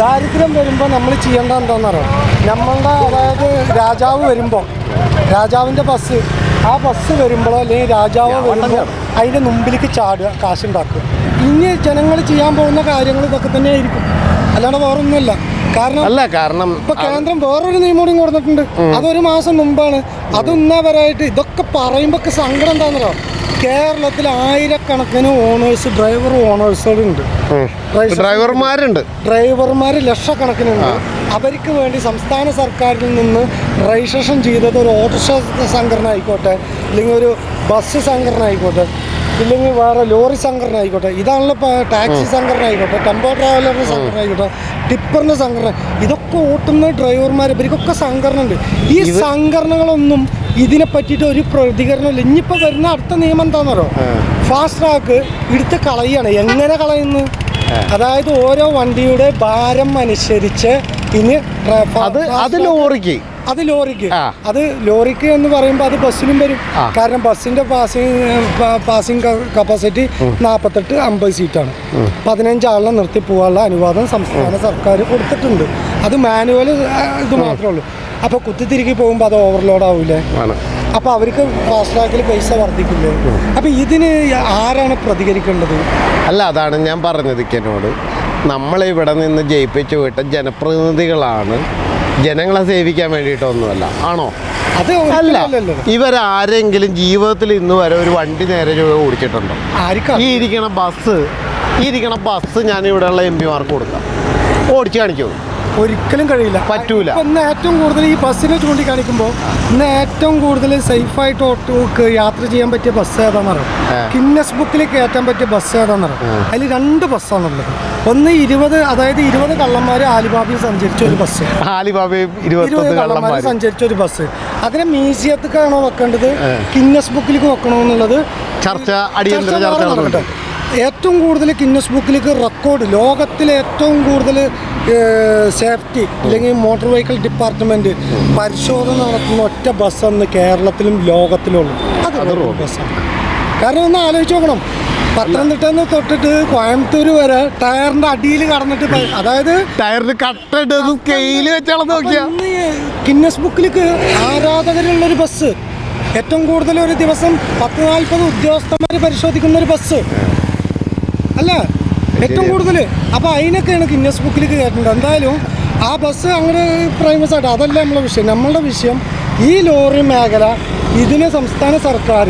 [SPEAKER 1] ദാരിദ്ര്യം വരുമ്പോൾ നമ്മൾ ചെയ്യേണ്ട എന്താണെന്നറിയാം നമ്മളുടെ അതായത് രാജാവ് വരുമ്പോൾ രാജാവിന്റെ ബസ് ആ ബസ് വരുമ്പോൾ അല്ലെങ്കിൽ രാജാവ് വരുമ്പോൾ അതിന്റെ മുമ്പിലേക്ക് ചാടുക കാശുണ്ടാക്കുക. ഇനി ജനങ്ങൾ ചെയ്യാൻ പോകുന്ന കാര്യങ്ങൾ ഇതൊക്കെ തന്നെ ആയിരിക്കും അല്ലാണ്ട് വേറൊന്നുമല്ല. കാരണം
[SPEAKER 2] അല്ല കാരണം
[SPEAKER 1] ഇപ്പൊ കേന്ദ്രം വേറൊരു നിയമം കൂടി കൊടുത്തിട്ടുണ്ട് അതൊരു മാസം മുമ്പാണ്. അതൊന്നാ വരായിട്ട് ഇതൊക്കെ പറയുമ്പോ സങ്കടം എന്താണെന്നോ കേരളത്തിൽ ആയിരക്കണക്കിന് ഓണേഴ്സ് ഡ്രൈവർ ഓണേഴ്സുകളുണ്ട്
[SPEAKER 2] ഡ്രൈവർമാരുണ്ട്
[SPEAKER 1] ഡ്രൈവർമാർ ലക്ഷക്കണക്കിനുണ്ട്. അവർക്ക് വേണ്ടി സംസ്ഥാന സർക്കാരിൽ നിന്ന് രജിസ്ട്രേഷൻ ചെയ്തത് ഒരു ഓട്ടോറിക്ഷ സംഘടന ആയിക്കോട്ടെ അല്ലെങ്കിൽ ഒരു ബസ് സംഘടന ആയിക്കോട്ടെ ഇല്ലെങ്കിൽ വേറെ ലോറി സംഘടന ആയിക്കോട്ടെ ഇതാണല്ലോ ഇപ്പോൾ ടാക്സി സംഘടന ആയിക്കോട്ടെ ടെമ്പോ ട്രാവലറിന്റെ സംഘടന ആയിക്കോട്ടെ ടിപ്പറിന്റെ സംഘടന ഇതൊക്കെ ഓട്ടുന്ന ഡ്രൈവർമാർ ഇവർക്കൊക്കെ സംഘടന ഉണ്ട് ഈ സംഘടനകളൊന്നും ഇതിനെ പറ്റിയിട്ട് ഒരു പ്രതികരണമില്ല. ഇനിയിപ്പോൾ വരുന്ന അടുത്ത നിയമം എന്താണെന്ന് ഫാസ്റ്റ് ട്രാക്ക് എടുത്ത് കളയാണ്. എങ്ങനെ കളയുന്നു? അതായത് ഓരോ വണ്ടിയുടെ ഭാരം അനുസരിച്ച് ഇനി
[SPEAKER 2] അത് അത് ലോറിക്ക്.
[SPEAKER 1] അത് ലോറിക്ക്. അത് ലോറിക്ക് എന്ന് പറയുമ്പോൾ അത് ബസ്സിനും വരും. കാരണം ബസ്സിന്റെ പാസിംഗ് പാസിംഗ് കപ്പാസിറ്റി നാൽപ്പത്തെട്ട് അമ്പത് സീറ്റാണ്. പതിനഞ്ച് ആളിനെ നിർത്തി പോകാനുള്ള അനുവാദം സംസ്ഥാന സർക്കാർ കൊടുത്തിട്ടുണ്ട്. അത് മാനുവൽ ഇത് മാത്രമേ ഉള്ളൂ. അപ്പോൾ കുത്തിത്തിരിക്കി പോകുമ്പോൾ അത് ഓവർലോഡ് ആവില്ലേ
[SPEAKER 2] അപ്പൊ
[SPEAKER 1] അപ്പോൾ അവർക്ക് ഫാസ്റ്റ് ട്രാക്കിൽ പൈസ വർദ്ധിക്കില്ലേ? അപ്പോൾ ഇതിന് ആരാണ് പ്രതികരിക്കേണ്ടത്?
[SPEAKER 2] അല്ല അതാണ് ഞാൻ പറഞ്ഞത് ഇക്കനോട്. നമ്മളിവിടെ നിന്ന് ജയിപ്പിച്ചു വിട്ട ജനപ്രതിനിധികളാണ് ജനങ്ങളെ സേവിക്കാൻ വേണ്ടിയിട്ടൊന്നുമല്ല. ആണോ?
[SPEAKER 1] അത്
[SPEAKER 2] അല്ല ഇവരാരെങ്കിലും ജീവിതത്തിൽ ഇന്ന് വരെ ഒരു വണ്ടി നേരെ ഓടിച്ചിട്ടുണ്ടോ? ഈ ഇരിക്കണ ബസ് ഈ ഇരിക്കണ ബസ് ഞാൻ ഇവിടെയുള്ള എം പിമാർക്ക് കൊടുക്കാം. ഓടിച്ചു കാണിക്കൂ.
[SPEAKER 1] ഒരിക്കലും കഴിയില്ല.
[SPEAKER 2] പറ്റൂല.
[SPEAKER 1] ഇന്ന് ഏറ്റവും കൂടുതൽ ഈ ബസ്സിനെ ചൂണ്ടിക്കാണിക്കുമ്പോൾ ഇന്ന് ഏറ്റവും കൂടുതൽ സേഫായിട്ട് ഓട്ടോ യാത്ര ചെയ്യാൻ പറ്റിയ ബസ് ഏതാണെന്ന് അറിയാം. കിന്നസ് ബുക്കിൽ കയറ്റാൻ പറ്റിയ ബസ് ഏതാണെന്ന് അറിയാം? അതിൽ രണ്ട് ബസ്സാണുള്ളത്. ഒന്ന് ഇരുപത് അതായത് ഇരുപത് കള്ളന്മാർ ആലിബാബിൽ സഞ്ചരിച്ച ഒരു ബസ്.
[SPEAKER 2] ആലിബാബി
[SPEAKER 1] ഇരുപത് കള്ളന്മാർ സഞ്ചരിച്ച ഒരു ബസ്. അതിനെ മ്യൂസിയത്തിക്കാണോ വെക്കേണ്ടത്? കിന്നസ് ബുക്കിലേക്ക് വെക്കണോ എന്നുള്ളത്
[SPEAKER 2] ചർച്ച അടിയന്തര
[SPEAKER 1] ചർച്ച. ഏറ്റവും കൂടുതൽ കിന്നസ് ബുക്കിലേക്ക് റെക്കോർഡ് ലോകത്തിലെ ഏറ്റവും കൂടുതൽ സേഫ്റ്റി അല്ലെങ്കിൽ മോട്ടോർ വെഹിക്കിൾ ഡിപ്പാർട്ട്മെന്റ് പരിശോധന നടത്തുന്ന ഒറ്റ ബസ് അന്ന് കേരളത്തിലും ലോകത്തിലുള്ളൂ അത് റോഡ്. ബസ്സാണ് കാരണം ഒന്ന് ആലോചിച്ച് നോക്കണം. പത്തനംതിട്ടന്ന് തൊട്ടിട്ട് കോയമ്പത്തൂർ വരെ ടയറിന്റെ അടിയിൽ കടന്നിട്ട് അതായത്
[SPEAKER 2] ടയറിന് കട്ടിട്ട് സ്കെയിൽ വെച്ചാണെന്ന് നോക്കിയാ.
[SPEAKER 1] ഗിന്നസ് ബുക്കിലേക്ക് ആരാധകരുള്ള ഒരു ബസ് ഏറ്റവും കൂടുതൽ ഒരു ദിവസം പത്ത് നാൽപ്പത് ഉദ്യോഗസ്ഥന്മാർ പരിശോധിക്കുന്ന ഒരു ബസ് അല്ല? ഏറ്റവും കൂടുതൽ. അപ്പോൾ അതിനൊക്കെ എനിക്ക് ഇന്നസ് ബുക്കിലേക്ക് കയറ്റുന്നുണ്ട് എന്തായാലും ആ ബസ് അങ്ങനെ പ്രൈമസ് ആയിട്ട് അതല്ല നമ്മളെ വിഷയം. നമ്മളുടെ വിഷയം ഈ ലോറി മേഖല ഇതിന് സംസ്ഥാന സർക്കാർ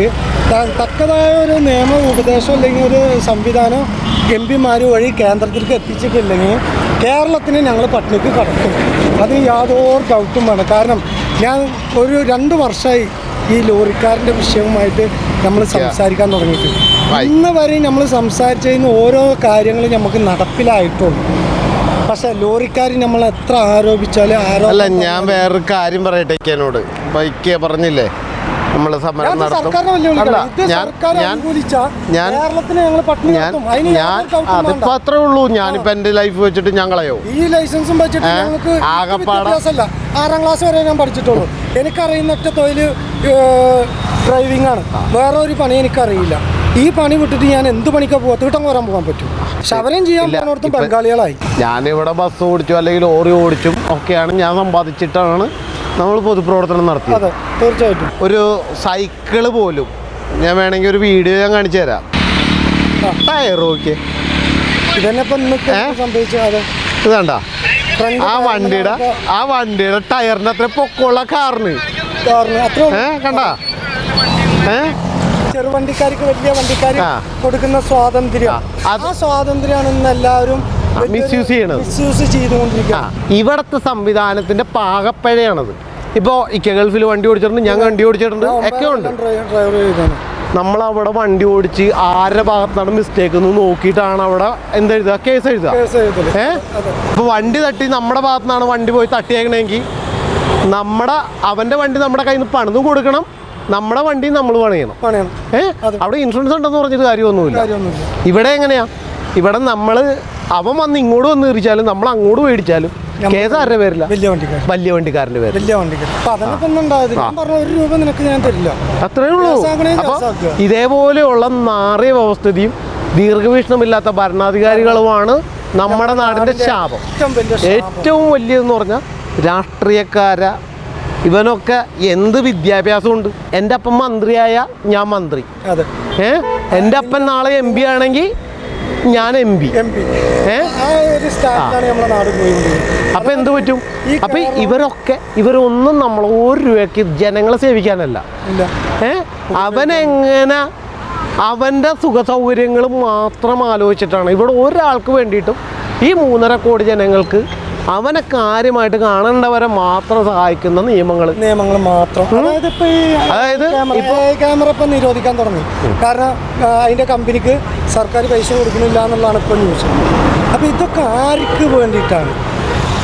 [SPEAKER 1] തക്കതായ ഒരു നിയമ ഉപദേശം അല്ലെങ്കിൽ ഒരു സംവിധാനം എം പിമാർ വഴി കേന്ദ്രത്തിലേക്ക് എത്തിച്ചിട്ടില്ലെങ്കിൽ കേരളത്തിന് ഞങ്ങൾ പട്ടിണിക്ക് കടക്കും അത് യാതൊരു ഡൗട്ടും വേണം കാരണം ഞാൻ ഒരു രണ്ട് വർഷമായി ഈ ലോറിക്കാരന്റെ വിഷയവുമായിട്ട് നമ്മൾ സംസാരിക്കാൻ തുടങ്ങിയിട്ട്
[SPEAKER 2] ആയി.
[SPEAKER 1] ഇന്ന് വരെ നമ്മൾ സംസാരിച്ചതിന് ഓരോ കാര്യങ്ങളും നമുക്ക് നടപ്പിലായിട്ടുണ്ട്. പക്ഷെ ലോറിക്കാർ നമ്മൾ എത്ര ആരോപിച്ചാലും
[SPEAKER 2] അല്ല ഞാൻ വേറൊരു കാര്യം പറയട്ടെ എന്നോട് ബൈക്ക് പറഞ്ഞില്ലേ? നമ്മൾ സമരം നടത്തും. ഞാൻ ഞാൻ അതിപ്പോ അത്രേ ഉള്ളൂ. ഞാനിപ്പോ എന്റെ ലൈഫ് വെച്ചിട്ട് ഞങ്ങളെയോ?
[SPEAKER 1] ഈ ലൈസൻസും വെച്ചിട്ട്? ഞങ്ങൾക്ക് ആറാം ക്ലാസ് വരെ ഞാൻ പഠിച്ചിട്ടുള്ളൂ. എനിക്കറിയുന്ന ഒറ്റ തൊഴിൽ ഡ്രൈവിംഗ് ആണ്. വേറെ ഒരു പണി എനിക്കറിയില്ല. ഈ പണി വിട്ടിട്ട് ഞാൻ എന്ത് പണിക്കാ പോകാം തീട്ടം കോരാൻ പോകാൻ പറ്റും. ശവരം ചെയ്യാൻ പോകുന്നിടത്തും ബംഗാളികളായി.
[SPEAKER 2] ഞാനിവിടെ ബസ് ഓടിച്ചു അല്ലെങ്കിൽ ഓറി ഓടിച്ചും ഒക്കെയാണ് ഞാൻ സമ്പാദിച്ചിട്ടാണ് നമ്മൾ പൊതുപ്രവർത്തനം നടത്തി.
[SPEAKER 1] അതെ തീർച്ചയായിട്ടും.
[SPEAKER 2] ഒരു സൈക്കിൾ പോലും ഞാൻ വേണമെങ്കിൽ ഒരു വീഡിയോ ഞാൻ കാണിച്ചു തരാം. ടയർ ഓക്കെ
[SPEAKER 1] ഇതന്നെ? സംഭവിച്ചത് അതെ?
[SPEAKER 2] ആ വണ്ടിയുടെ ആ വണ്ടിയുടെ ടയറിന്റെ അത്ര പൊക്കമുള്ള കാറിന്. കണ്ട?
[SPEAKER 1] ചെറുവണ്ടിക്കാർക്ക് വലിയ വണ്ടിക്കാർ കൊടുക്കുന്ന സ്വാതന്ത്ര്യം.
[SPEAKER 2] ആ,
[SPEAKER 1] സ്വാതന്ത്ര്യമാണ് ഇന്ന് എല്ലാവരും
[SPEAKER 2] misuse ചെയ്യണത്.
[SPEAKER 1] മിസ്യൂസ് ചെയ്തുകൊണ്ടിരിക്കുക
[SPEAKER 2] ഇവിടത്തെ സംവിധാനത്തിന്റെ പാകപ്പഴയാണത്. ഇപ്പോ ഇക്ക ഗൾഫിൽ വണ്ടി ഓടിച്ചിട്ടുണ്ട് ഞാൻ വണ്ടി ഓടിച്ചിട്ടുണ്ട്. ഒക്കെ ഉണ്ട്. നമ്മൾ അവിടെ വണ്ടി ഓടിച്ച് ആരുടെ ഭാഗത്താണ് മിസ്റ്റേക്ക് എന്ന് നോക്കിയിട്ടാണ് അവിടെ എന്തെഴുതുക കേസ് എഴുതുക. ഏ. ഇപ്പൊ വണ്ടി തട്ടി നമ്മുടെ ഭാഗത്തുനിന്നാണ് വണ്ടി പോയി തട്ടിയേക്കണമെങ്കിൽ നമ്മുടെ അവന്റെ വണ്ടി നമ്മുടെ കയ്യിൽ നിന്ന് പണിതും കൊടുക്കണം നമ്മുടെ വണ്ടി നമ്മൾ പണിയണം. ഏ? അവിടെ ഇൻഷുറൻസ് ഉണ്ടെന്ന് പറഞ്ഞിട്ട് കാര്യമൊന്നുമില്ല. ഇവിടെ എങ്ങനെയാ? ഇവിടെ നമ്മൾ അവൻ വന്ന് ഇങ്ങോട്ട് വന്ന് തിരിച്ചാലും നമ്മൾ അങ്ങോട്ട് മേടിച്ചാലും
[SPEAKER 1] കേസാരുടെ
[SPEAKER 2] കേസ് ആരുടെ പേരില്ല
[SPEAKER 1] വലിയ വണ്ടിക്കാർ
[SPEAKER 2] വലിയ വണ്ടിക്കാരന്റെ പേര്
[SPEAKER 1] വലിയ വണ്ടിക്കാരൻ അപ്പൊ ഞാൻ പറഞ്ഞ ഒരു രൂപ നിനക്ക് ഞാൻ തരില്ല.
[SPEAKER 2] അത്രേ ഉള്ളൂ. അപ്പൊ. ഇതേപോലെയുള്ള നാറിയ വ്യവസ്ഥിതിയും ദീർഘവീക്ഷണമില്ലാത്ത ഭരണാധികാരികളുമാണ് നമ്മുടെ നാടിന്റെ ശാപം.
[SPEAKER 1] ഏറ്റവും
[SPEAKER 2] വലിയതെന്ന് പറഞ്ഞാൽ രാഷ്ട്രീയക്കാര. ഇവനൊക്കെ എന്ത് വിദ്യാഭ്യാസമുണ്ട്? എന്റെ അപ്പൻ മന്ത്രിയായ ഞാൻ മന്ത്രി.
[SPEAKER 1] അതെ.
[SPEAKER 2] ഏ? എന്റെ അപ്പൻ നാളെ എം പി ആണെങ്കിൽ ഞാൻ എം പി അപ്പൊ എന്ത് പറ്റും? അപ്പൊ ഇവരൊക്കെ ഇവരൊന്നും നമ്മൾ ഒരു രൂപയ്ക്ക് ജനങ്ങളെ സേവിക്കാനല്ല. ഏ? അവനെങ്ങനെ അവന്റെ സുഖ സൗകര്യങ്ങൾ മാത്രം ആലോചിച്ചിട്ടാണ്. ഇവിടെ ഒരാൾക്ക് വേണ്ടിയിട്ടും ഈ മൂന്നര കോടി ജനങ്ങൾക്ക് അവനെ കാര്യമായിട്ട് കാണേണ്ടവരെ മാത്രം സഹായിക്കുന്ന നിയമങ്ങൾ
[SPEAKER 1] നിയമങ്ങൾ മാത്രം. അതായത് ഇപ്പൊ
[SPEAKER 2] അതായത്
[SPEAKER 1] ക്യാമറ
[SPEAKER 2] ഇപ്പൊ-
[SPEAKER 1] നിരോധിക്കാൻ തുടങ്ങി. കാരണം അതിന്റെ കമ്പനിക്ക് സർക്കാർ പൈസ കൊടുക്കുന്നില്ല എന്നുള്ളതാണ് ഇപ്പൊ ന്യൂസ് അപ്പൊ ഇതൊക്കെ ആർക്ക് വേണ്ടിയിട്ടാണ്?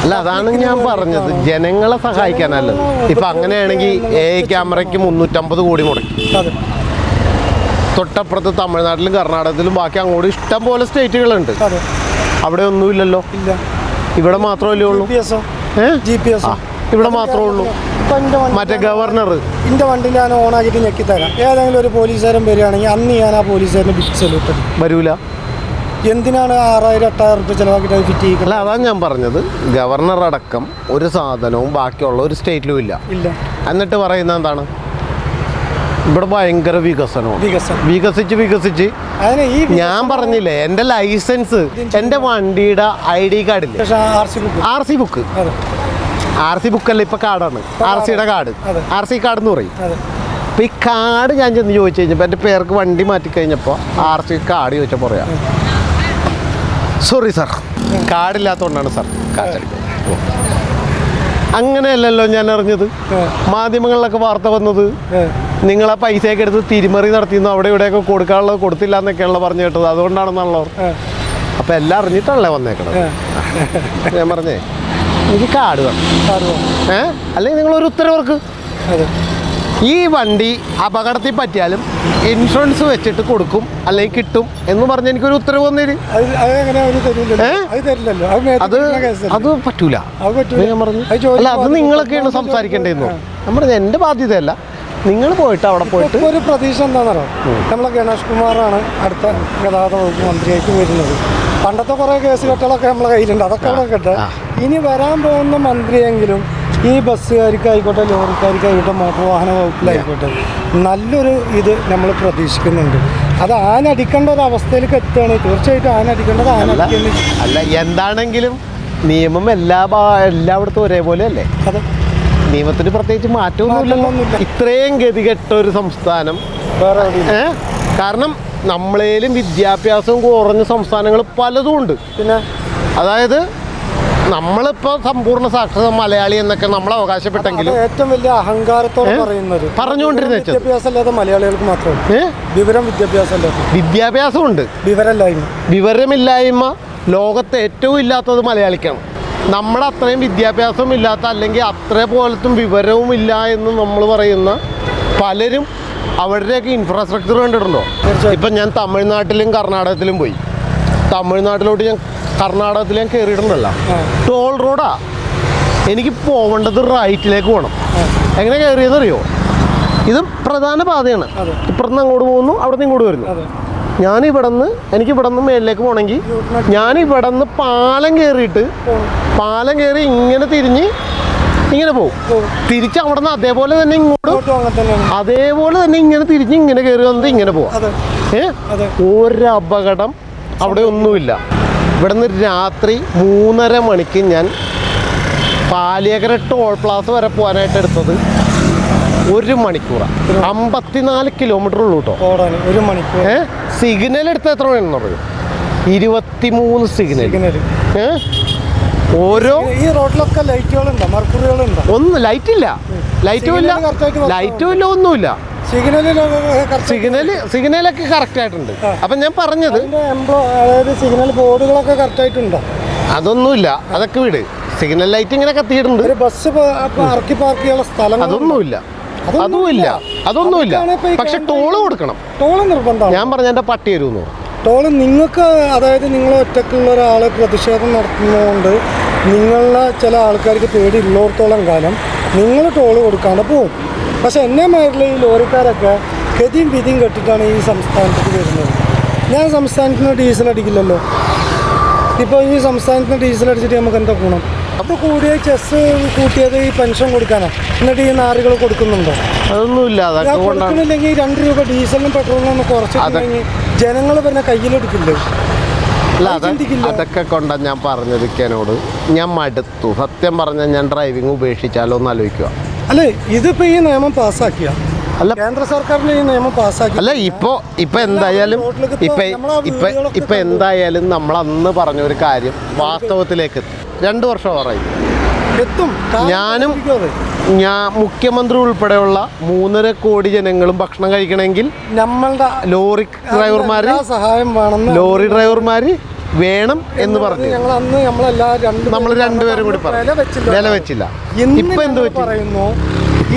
[SPEAKER 2] അല്ല അതാണ് ഞാൻ പറഞ്ഞത്. ജനങ്ങളെ സഹായിക്കാനല്ല. ഇപ്പൊ അങ്ങനെയാണെങ്കിൽ എ ക്യാമറയ്ക്ക് മുന്നൂറ്റമ്പത് കോടി മുടക്കി. തൊട്ടപ്പുറത്ത് തമിഴ്നാട്ടിലും കർണാടകത്തിലും ബാക്കി അങ്ങോട്ട് ഇഷ്ടം പോലെ സ്റ്റേറ്റുകളുണ്ട് അവിടെ ഒന്നുമില്ലല്ലോ.
[SPEAKER 1] ഇല്ല.
[SPEAKER 2] ഇവിടെ മാത്രമല്ലേ ഉള്ളൂ?
[SPEAKER 1] ജി പി എസോ
[SPEAKER 2] ഇവിടെ മാത്രമേ ഉള്ളൂ. മറ്റേ ഗവർണർ
[SPEAKER 1] എന്റെ വണ്ടി ഞാൻ ഓണാക്കിയിട്ട് ഞെക്കി തരാം ഏതെങ്കിലും ഒരു പോലീസുകാരൻ വരികയാണെങ്കിൽ അന്ന് ഞാൻ ആ പോലീസുകാരനെ ബിറ്റ്
[SPEAKER 2] വരൂല?
[SPEAKER 1] എന്തിനാണ് ആറായിരം എട്ടായിരം റുപ്യ ചിലവാക്കിയിട്ട് ഫിറ്റ് ചെയ്യുന്നത്
[SPEAKER 2] അല്ല അതാണ് ഞാൻ പറഞ്ഞത്. ഗവർണർ അടക്കം ഒരു സാധനവും ബാക്കിയുള്ള ഒരു സ്റ്റേറ്റിലും ഇല്ല.
[SPEAKER 1] ഇല്ല.
[SPEAKER 2] എന്നിട്ട് പറയുന്നത് എന്താണ്? ഇവിടെ ഭയങ്കര വികസനമാണ്.
[SPEAKER 1] വികസനം.
[SPEAKER 2] വികസിച്ച് വികസിച്ച്.
[SPEAKER 1] അതിന് ഈ
[SPEAKER 2] ഞാൻ പറഞ്ഞില്ലേ എന്റെ ലൈസൻസ് എന്റെ വണ്ടിയുടെ I D കാർഡില്ല
[SPEAKER 1] R C book.
[SPEAKER 2] R C book. ബുക്കല്ല ഇപ്പൊ കാർഡാണ്? ആർ സിയുടെ കാർഡ്. ആർ സി കാർഡ് എന്ന് പറയും. അപ്പൊ ഈ കാർഡ് ഞാൻ ചെന്ന് ചോദിച്ചു കഴിഞ്ഞപ്പോൾ എന്റെ പേർക്ക് വണ്ടി മാറ്റി കഴിഞ്ഞപ്പോൾ ആർ സി കാർഡ് ചോദിച്ചപ്പോൾ പറയാം സോറി സാർ കാർഡില്ലാത്തതുകൊണ്ടാണ് സാർ കാറ്റടിക്കുന്നത് അങ്ങനെയല്ലല്ലോ ഞാൻ അറിഞ്ഞത്. മാധ്യമങ്ങളിലൊക്കെ വാർത്ത വന്നത്. നിങ്ങൾ ആ പൈസയൊക്കെ എടുത്ത് തിരിമറി നടത്തിയെന്നു അവിടെ ഇവിടെയൊക്കെ കൊടുക്കാനുള്ളത് കൊടുത്തില്ല എന്നൊക്കെയാണല്ലോ പറഞ്ഞു കേട്ടത്. അതുകൊണ്ടാണെന്നാണല്ലോ അപ്പൊ എല്ലാം അറിഞ്ഞിട്ടല്ലേ വന്നേക്കണത്? ഞാൻ പറഞ്ഞേ എനിക്ക് കാർഡ് വേണം. ഏ? അല്ലെങ്കിൽ നിങ്ങൾ ഒരു ഉത്തരവർക്ക് ഈ വണ്ടി അപകടത്തിൽ പറ്റിയാലും ഇൻഷുറൻസ് വെച്ചിട്ട് കൊടുക്കും അല്ലെങ്കിൽ കിട്ടും എന്ന് പറഞ്ഞ് എനിക്കൊരു ഉത്തരവ് വന്നേര്.
[SPEAKER 1] അത് അത്
[SPEAKER 2] പറ്റൂല.
[SPEAKER 1] അത് പറ്റൂല.
[SPEAKER 2] ഞാൻ പറഞ്ഞു. അല്ല അത് നിങ്ങളൊക്കെയാണ് സംസാരിക്കേണ്ടതെന്ന്. ഞാൻ പറഞ്ഞു എന്റെ ബാധ്യതയല്ല. നിങ്ങൾ പോയിട്ട് അവിടെ പോയിട്ട്
[SPEAKER 1] ഒരു പ്രതീക്ഷ എന്താണെന്നറിയാം? നമ്മളെ ഗണേഷ് കുമാറാണ് അടുത്ത ഗതാഗത വകുപ്പ് മന്ത്രിയായിട്ട് വരുന്നത്. പണ്ടത്തെ കുറേ കേസ് കെട്ടുകളൊക്കെ നമ്മളെ കയ്യിലുണ്ട്. അതൊക്കെ അവിടെ കെട്ടെ. ഇനി വരാൻ പോകുന്ന മന്ത്രിയെങ്കിലും ഈ ബസ്സുകാർക്കായിക്കോട്ടെ ലോറിക്കാർക്കായിക്കോട്ടെ മോട്ടോർ വാഹന വകുപ്പിലായിക്കോട്ടെ നല്ലൊരു ഇത് നമ്മൾ പ്രതീക്ഷിക്കുന്നുണ്ട്. അത് ആനടിക്കേണ്ട ഒരു അവസ്ഥയിലേക്ക് എത്തുകയാണ് തീർച്ചയായിട്ടും ആനടിക്കേണ്ടത് ആന
[SPEAKER 2] അല്ല എന്താണെങ്കിലും നിയമം എല്ലാ എല്ലായിടത്തും ഒരേപോലെ അല്ലേ
[SPEAKER 1] അത്.
[SPEAKER 2] നിയമത്തിന് പ്രത്യേകിച്ച് മാറ്റമൊന്നുമില്ലല്ലോ ഇത്രയും ഗതികെട്ട ഒരു സംസ്ഥാനം. ഏ? കാരണം നമ്മളേലും വിദ്യാഭ്യാസവും കുറഞ്ഞ സംസ്ഥാനങ്ങൾ പലതും ഉണ്ട്.
[SPEAKER 1] പിന്നെ?
[SPEAKER 2] അതായത് നമ്മളിപ്പോ സമ്പൂർണ സാക്ഷരത മലയാളി എന്നൊക്കെ നമ്മൾ അവകാശപ്പെട്ടെങ്കിലും
[SPEAKER 1] ഏറ്റവും വലിയ അഹങ്കാരത്തോടെ പറയുന്നത്.
[SPEAKER 2] പറഞ്ഞുകൊണ്ടിരുന്ന വെച്ചത്.
[SPEAKER 1] വിദ്യാഭ്യാസം ഇല്ലാത്ത മലയാളികൾക്ക് മാത്രമേ വിവരം വിദ്യാഭ്യാസം
[SPEAKER 2] വിദ്യാഭ്യാസമുണ്ട്.
[SPEAKER 1] വിവരമില്ലായ്മ.
[SPEAKER 2] വിവരമില്ലായ്മ ലോകത്ത് ഏറ്റവും ഇല്ലാത്തത് മലയാളിക്കാണ്. നമ്മുടെ അത്രയും വിദ്യാഭ്യാസവും ഇല്ലാത്ത അല്ലെങ്കിൽ അത്ര പോലത്തും വിവരവും ഇല്ല എന്ന് നമ്മൾ പറയുന്ന പലരും അവരുടെയൊക്കെ ഇൻഫ്രാസ്ട്രക്ചർ കണ്ടിട്ടുണ്ടോ. ഇപ്പം ഞാൻ തമിഴ്നാട്ടിലും കർണാടകത്തിലും പോയി. തമിഴ്നാട്ടിലോട്ട് ഞാൻ കർണാടകത്തിൽ ഞാൻ കയറിയിട്ടുണ്ടല്ലോ ടോൾ റോഡാ. എനിക്ക് പോവേണ്ടത് റൈറ്റിലേക്ക് പോകണം. എങ്ങനെ കയറിയെന്നറിയോ ഇത് പ്രധാന പാതയാണ്. ഇപ്പുറത്ത് അങ്ങോട്ട് പോകുന്നു അവിടെ നിന്ന് ഇങ്ങോട്ട് വരുന്നു. ഞാൻ ഇവിടെ നിന്ന് എനിക്ക് ഇവിടെ നിന്ന് മേലിലേക്ക് പോകണമെങ്കിൽ ഞാൻ ഇവിടെ നിന്ന് പാലം കയറിയിട്ട് പാലം കയറി ഇങ്ങനെ തിരിഞ്ഞ് ഇങ്ങനെ പോകും. തിരിച്ച് അവിടെ നിന്ന് അതേപോലെ തന്നെ ഇങ്ങോട്ട് അതേപോലെ തന്നെ ഇങ്ങനെ തിരിഞ്ഞ് ഇങ്ങനെ കയറി വന്നിട്ട് ഇങ്ങനെ പോവാം. ഏ? ഒരു അപകടം അവിടെ ഒന്നുമില്ല. ഇവിടെ നിന്ന് രാത്രി മൂന്നര മണിക്ക് ഞാൻ പാലിയേക്കര ടോൾ പ്ലാസ് വരെ പോകാനായിട്ട് എടുത്തത് ഒരു മണിക്കൂറാണ് അമ്പത്തിനാല് കിലോമീറ്റർ ഉള്ളൂ കേട്ടോ
[SPEAKER 1] ഒരു മണിക്കൂർ.
[SPEAKER 2] ഏ? സിഗ്നൽ എടുത്ത എത്ര വേണമെന്ന് പറയും? ഇരുപത്തിമൂന്ന് സിഗ്നൽ
[SPEAKER 1] സിഗ്നൽ
[SPEAKER 2] ഏ? ഓരോ
[SPEAKER 1] ഈ റോഡിലൊക്കെ ലൈറ്റുകളുണ്ടോ മർക്കുറികളുണ്ടോ.
[SPEAKER 2] ഒന്നും ലൈറ്റ് ഇല്ല. ലൈറ്റും ഇല്ല ലൈറ്റും ഇല്ല ഒന്നുമില്ല. സിഗ്നൽ സിഗ്നലൊക്കെ കറക്റ്റ് ആയിട്ടുണ്ട്. അപ്പം ഞാൻ പറഞ്ഞത്
[SPEAKER 1] സിഗ്നൽ ബോർഡുകളൊക്കെ കറക്റ്റ് ആയിട്ടുണ്ടോ
[SPEAKER 2] അതൊന്നുമില്ല. അതൊക്കെ വിട്. സിഗ്നൽ ലൈറ്റ് ഇങ്ങനെ കത്തിയിട്ടുണ്ട്.
[SPEAKER 1] ബസ് ഇറക്കി പാർക്ക് ചെയ്യാനുള്ള സ്ഥലം
[SPEAKER 2] അതൊന്നുമില്ല. അതുമില്ല. അതൊന്നുമില്ല. പക്ഷെ ടോൾ കൊടുക്കണം.
[SPEAKER 1] ടോൾ നിർബന്ധം
[SPEAKER 2] ഞാൻ പറഞ്ഞ എന്റെ പട്ടി വരുന്നു
[SPEAKER 1] ടോൾ നിങ്ങൾക്ക് അതായത് നിങ്ങൾ ഒറ്റക്കുള്ള ഒരാൾ പ്രതിഷേധം നടത്തുന്നതുകൊണ്ട് നിങ്ങളുടെ ചില ആൾക്കാർക്ക് പേടി ഉള്ളിടത്തോളം കാലം നിങ്ങൾ ടോൾ കൊടുക്കാണ്ട് പോകും പക്ഷെ എന്നെ മേഖല ഈ ലോറിക്കാരൊക്കെ ഗതിയും വിധിയും കെട്ടിട്ടാണ് ഈ സംസ്ഥാനത്തേക്ക് വരുന്നത്. ഞാൻ സംസ്ഥാനത്തിന് ഡീസൽ അടിക്കില്ലല്ലോ. ഇപ്പോൾ ഈ സംസ്ഥാനത്തിന് ഡീസൽ അടിച്ചിട്ട് നമുക്ക് എന്താ ഗുണം? അപ്പോൾ കൂടിയ ചെസ് കൂട്ടിയത് ഈ പെൻഷൻ കൊടുക്കാനാണ് എന്നിട്ട് ഈ നാറുകൾ കൊടുക്കുന്നുണ്ടോ?
[SPEAKER 2] അതൊന്നുമില്ല
[SPEAKER 1] കൊടുക്കുന്നില്ലെങ്കിൽ രണ്ട് രൂപ ഡീസലും പെട്രോളും ഒന്ന് കുറച്ചിട്ടുണ്ടെങ്കിൽ ജനങ്ങൾ പിന്നെ കയ്യിലെടുക്കില്ലേ?
[SPEAKER 2] അല്ല. അതൊക്കെ കൊണ്ടാ ഞാൻ പറഞ്ഞിരിക്കാനോട് ഞാൻ മടുത്തു. സത്യം പറഞ്ഞാൽ ഞാൻ ഡ്രൈവിംഗ് ഉപേക്ഷിച്ചാലോ എന്ന് ആലോചിക്കുക
[SPEAKER 1] അല്ലെ ഇതിപ്പോ ഈ നിയമം പാസ്സാക്കിയ?
[SPEAKER 2] അല്ല
[SPEAKER 1] കേന്ദ്ര സർക്കാരിന്റെ ഈ നിയമം പാസ്സാക്കി.
[SPEAKER 2] അല്ല ഇപ്പോ ഇപ്പൊ എന്തായാലും
[SPEAKER 1] ഇപ്പോ
[SPEAKER 2] ഇപ്പൊ എന്തായാലും നമ്മൾ അന്ന് പറഞ്ഞ ഒരു കാര്യം വാസ്തവത്തിലേക്ക് എത്തി. രണ്ടു വർഷം
[SPEAKER 1] കാലം
[SPEAKER 2] ഞാനും ഞാൻ മുഖ്യമന്ത്രി ഉൾപ്പെടെയുള്ള മൂന്നര കോടി ജനങ്ങളും ഭക്ഷണം കഴിക്കണമെങ്കിൽ
[SPEAKER 1] നമ്മളുടെ
[SPEAKER 2] ലോറി ഡ്രൈവർമാര്
[SPEAKER 1] സഹായം വേണം
[SPEAKER 2] ലോറി ഡ്രൈവർമാര് വേണം എന്ന് പറഞ്ഞു.
[SPEAKER 1] ഞങ്ങൾ അന്ന്
[SPEAKER 2] നമ്മൾ രണ്ടുപേരും കൂടി പറഞ്ഞു.
[SPEAKER 1] വെച്ചില്ല
[SPEAKER 2] വില വെച്ചില്ല.
[SPEAKER 1] ഇന്ന്
[SPEAKER 2] ഇപ്പൊ എന്ത്
[SPEAKER 1] പറയുന്നു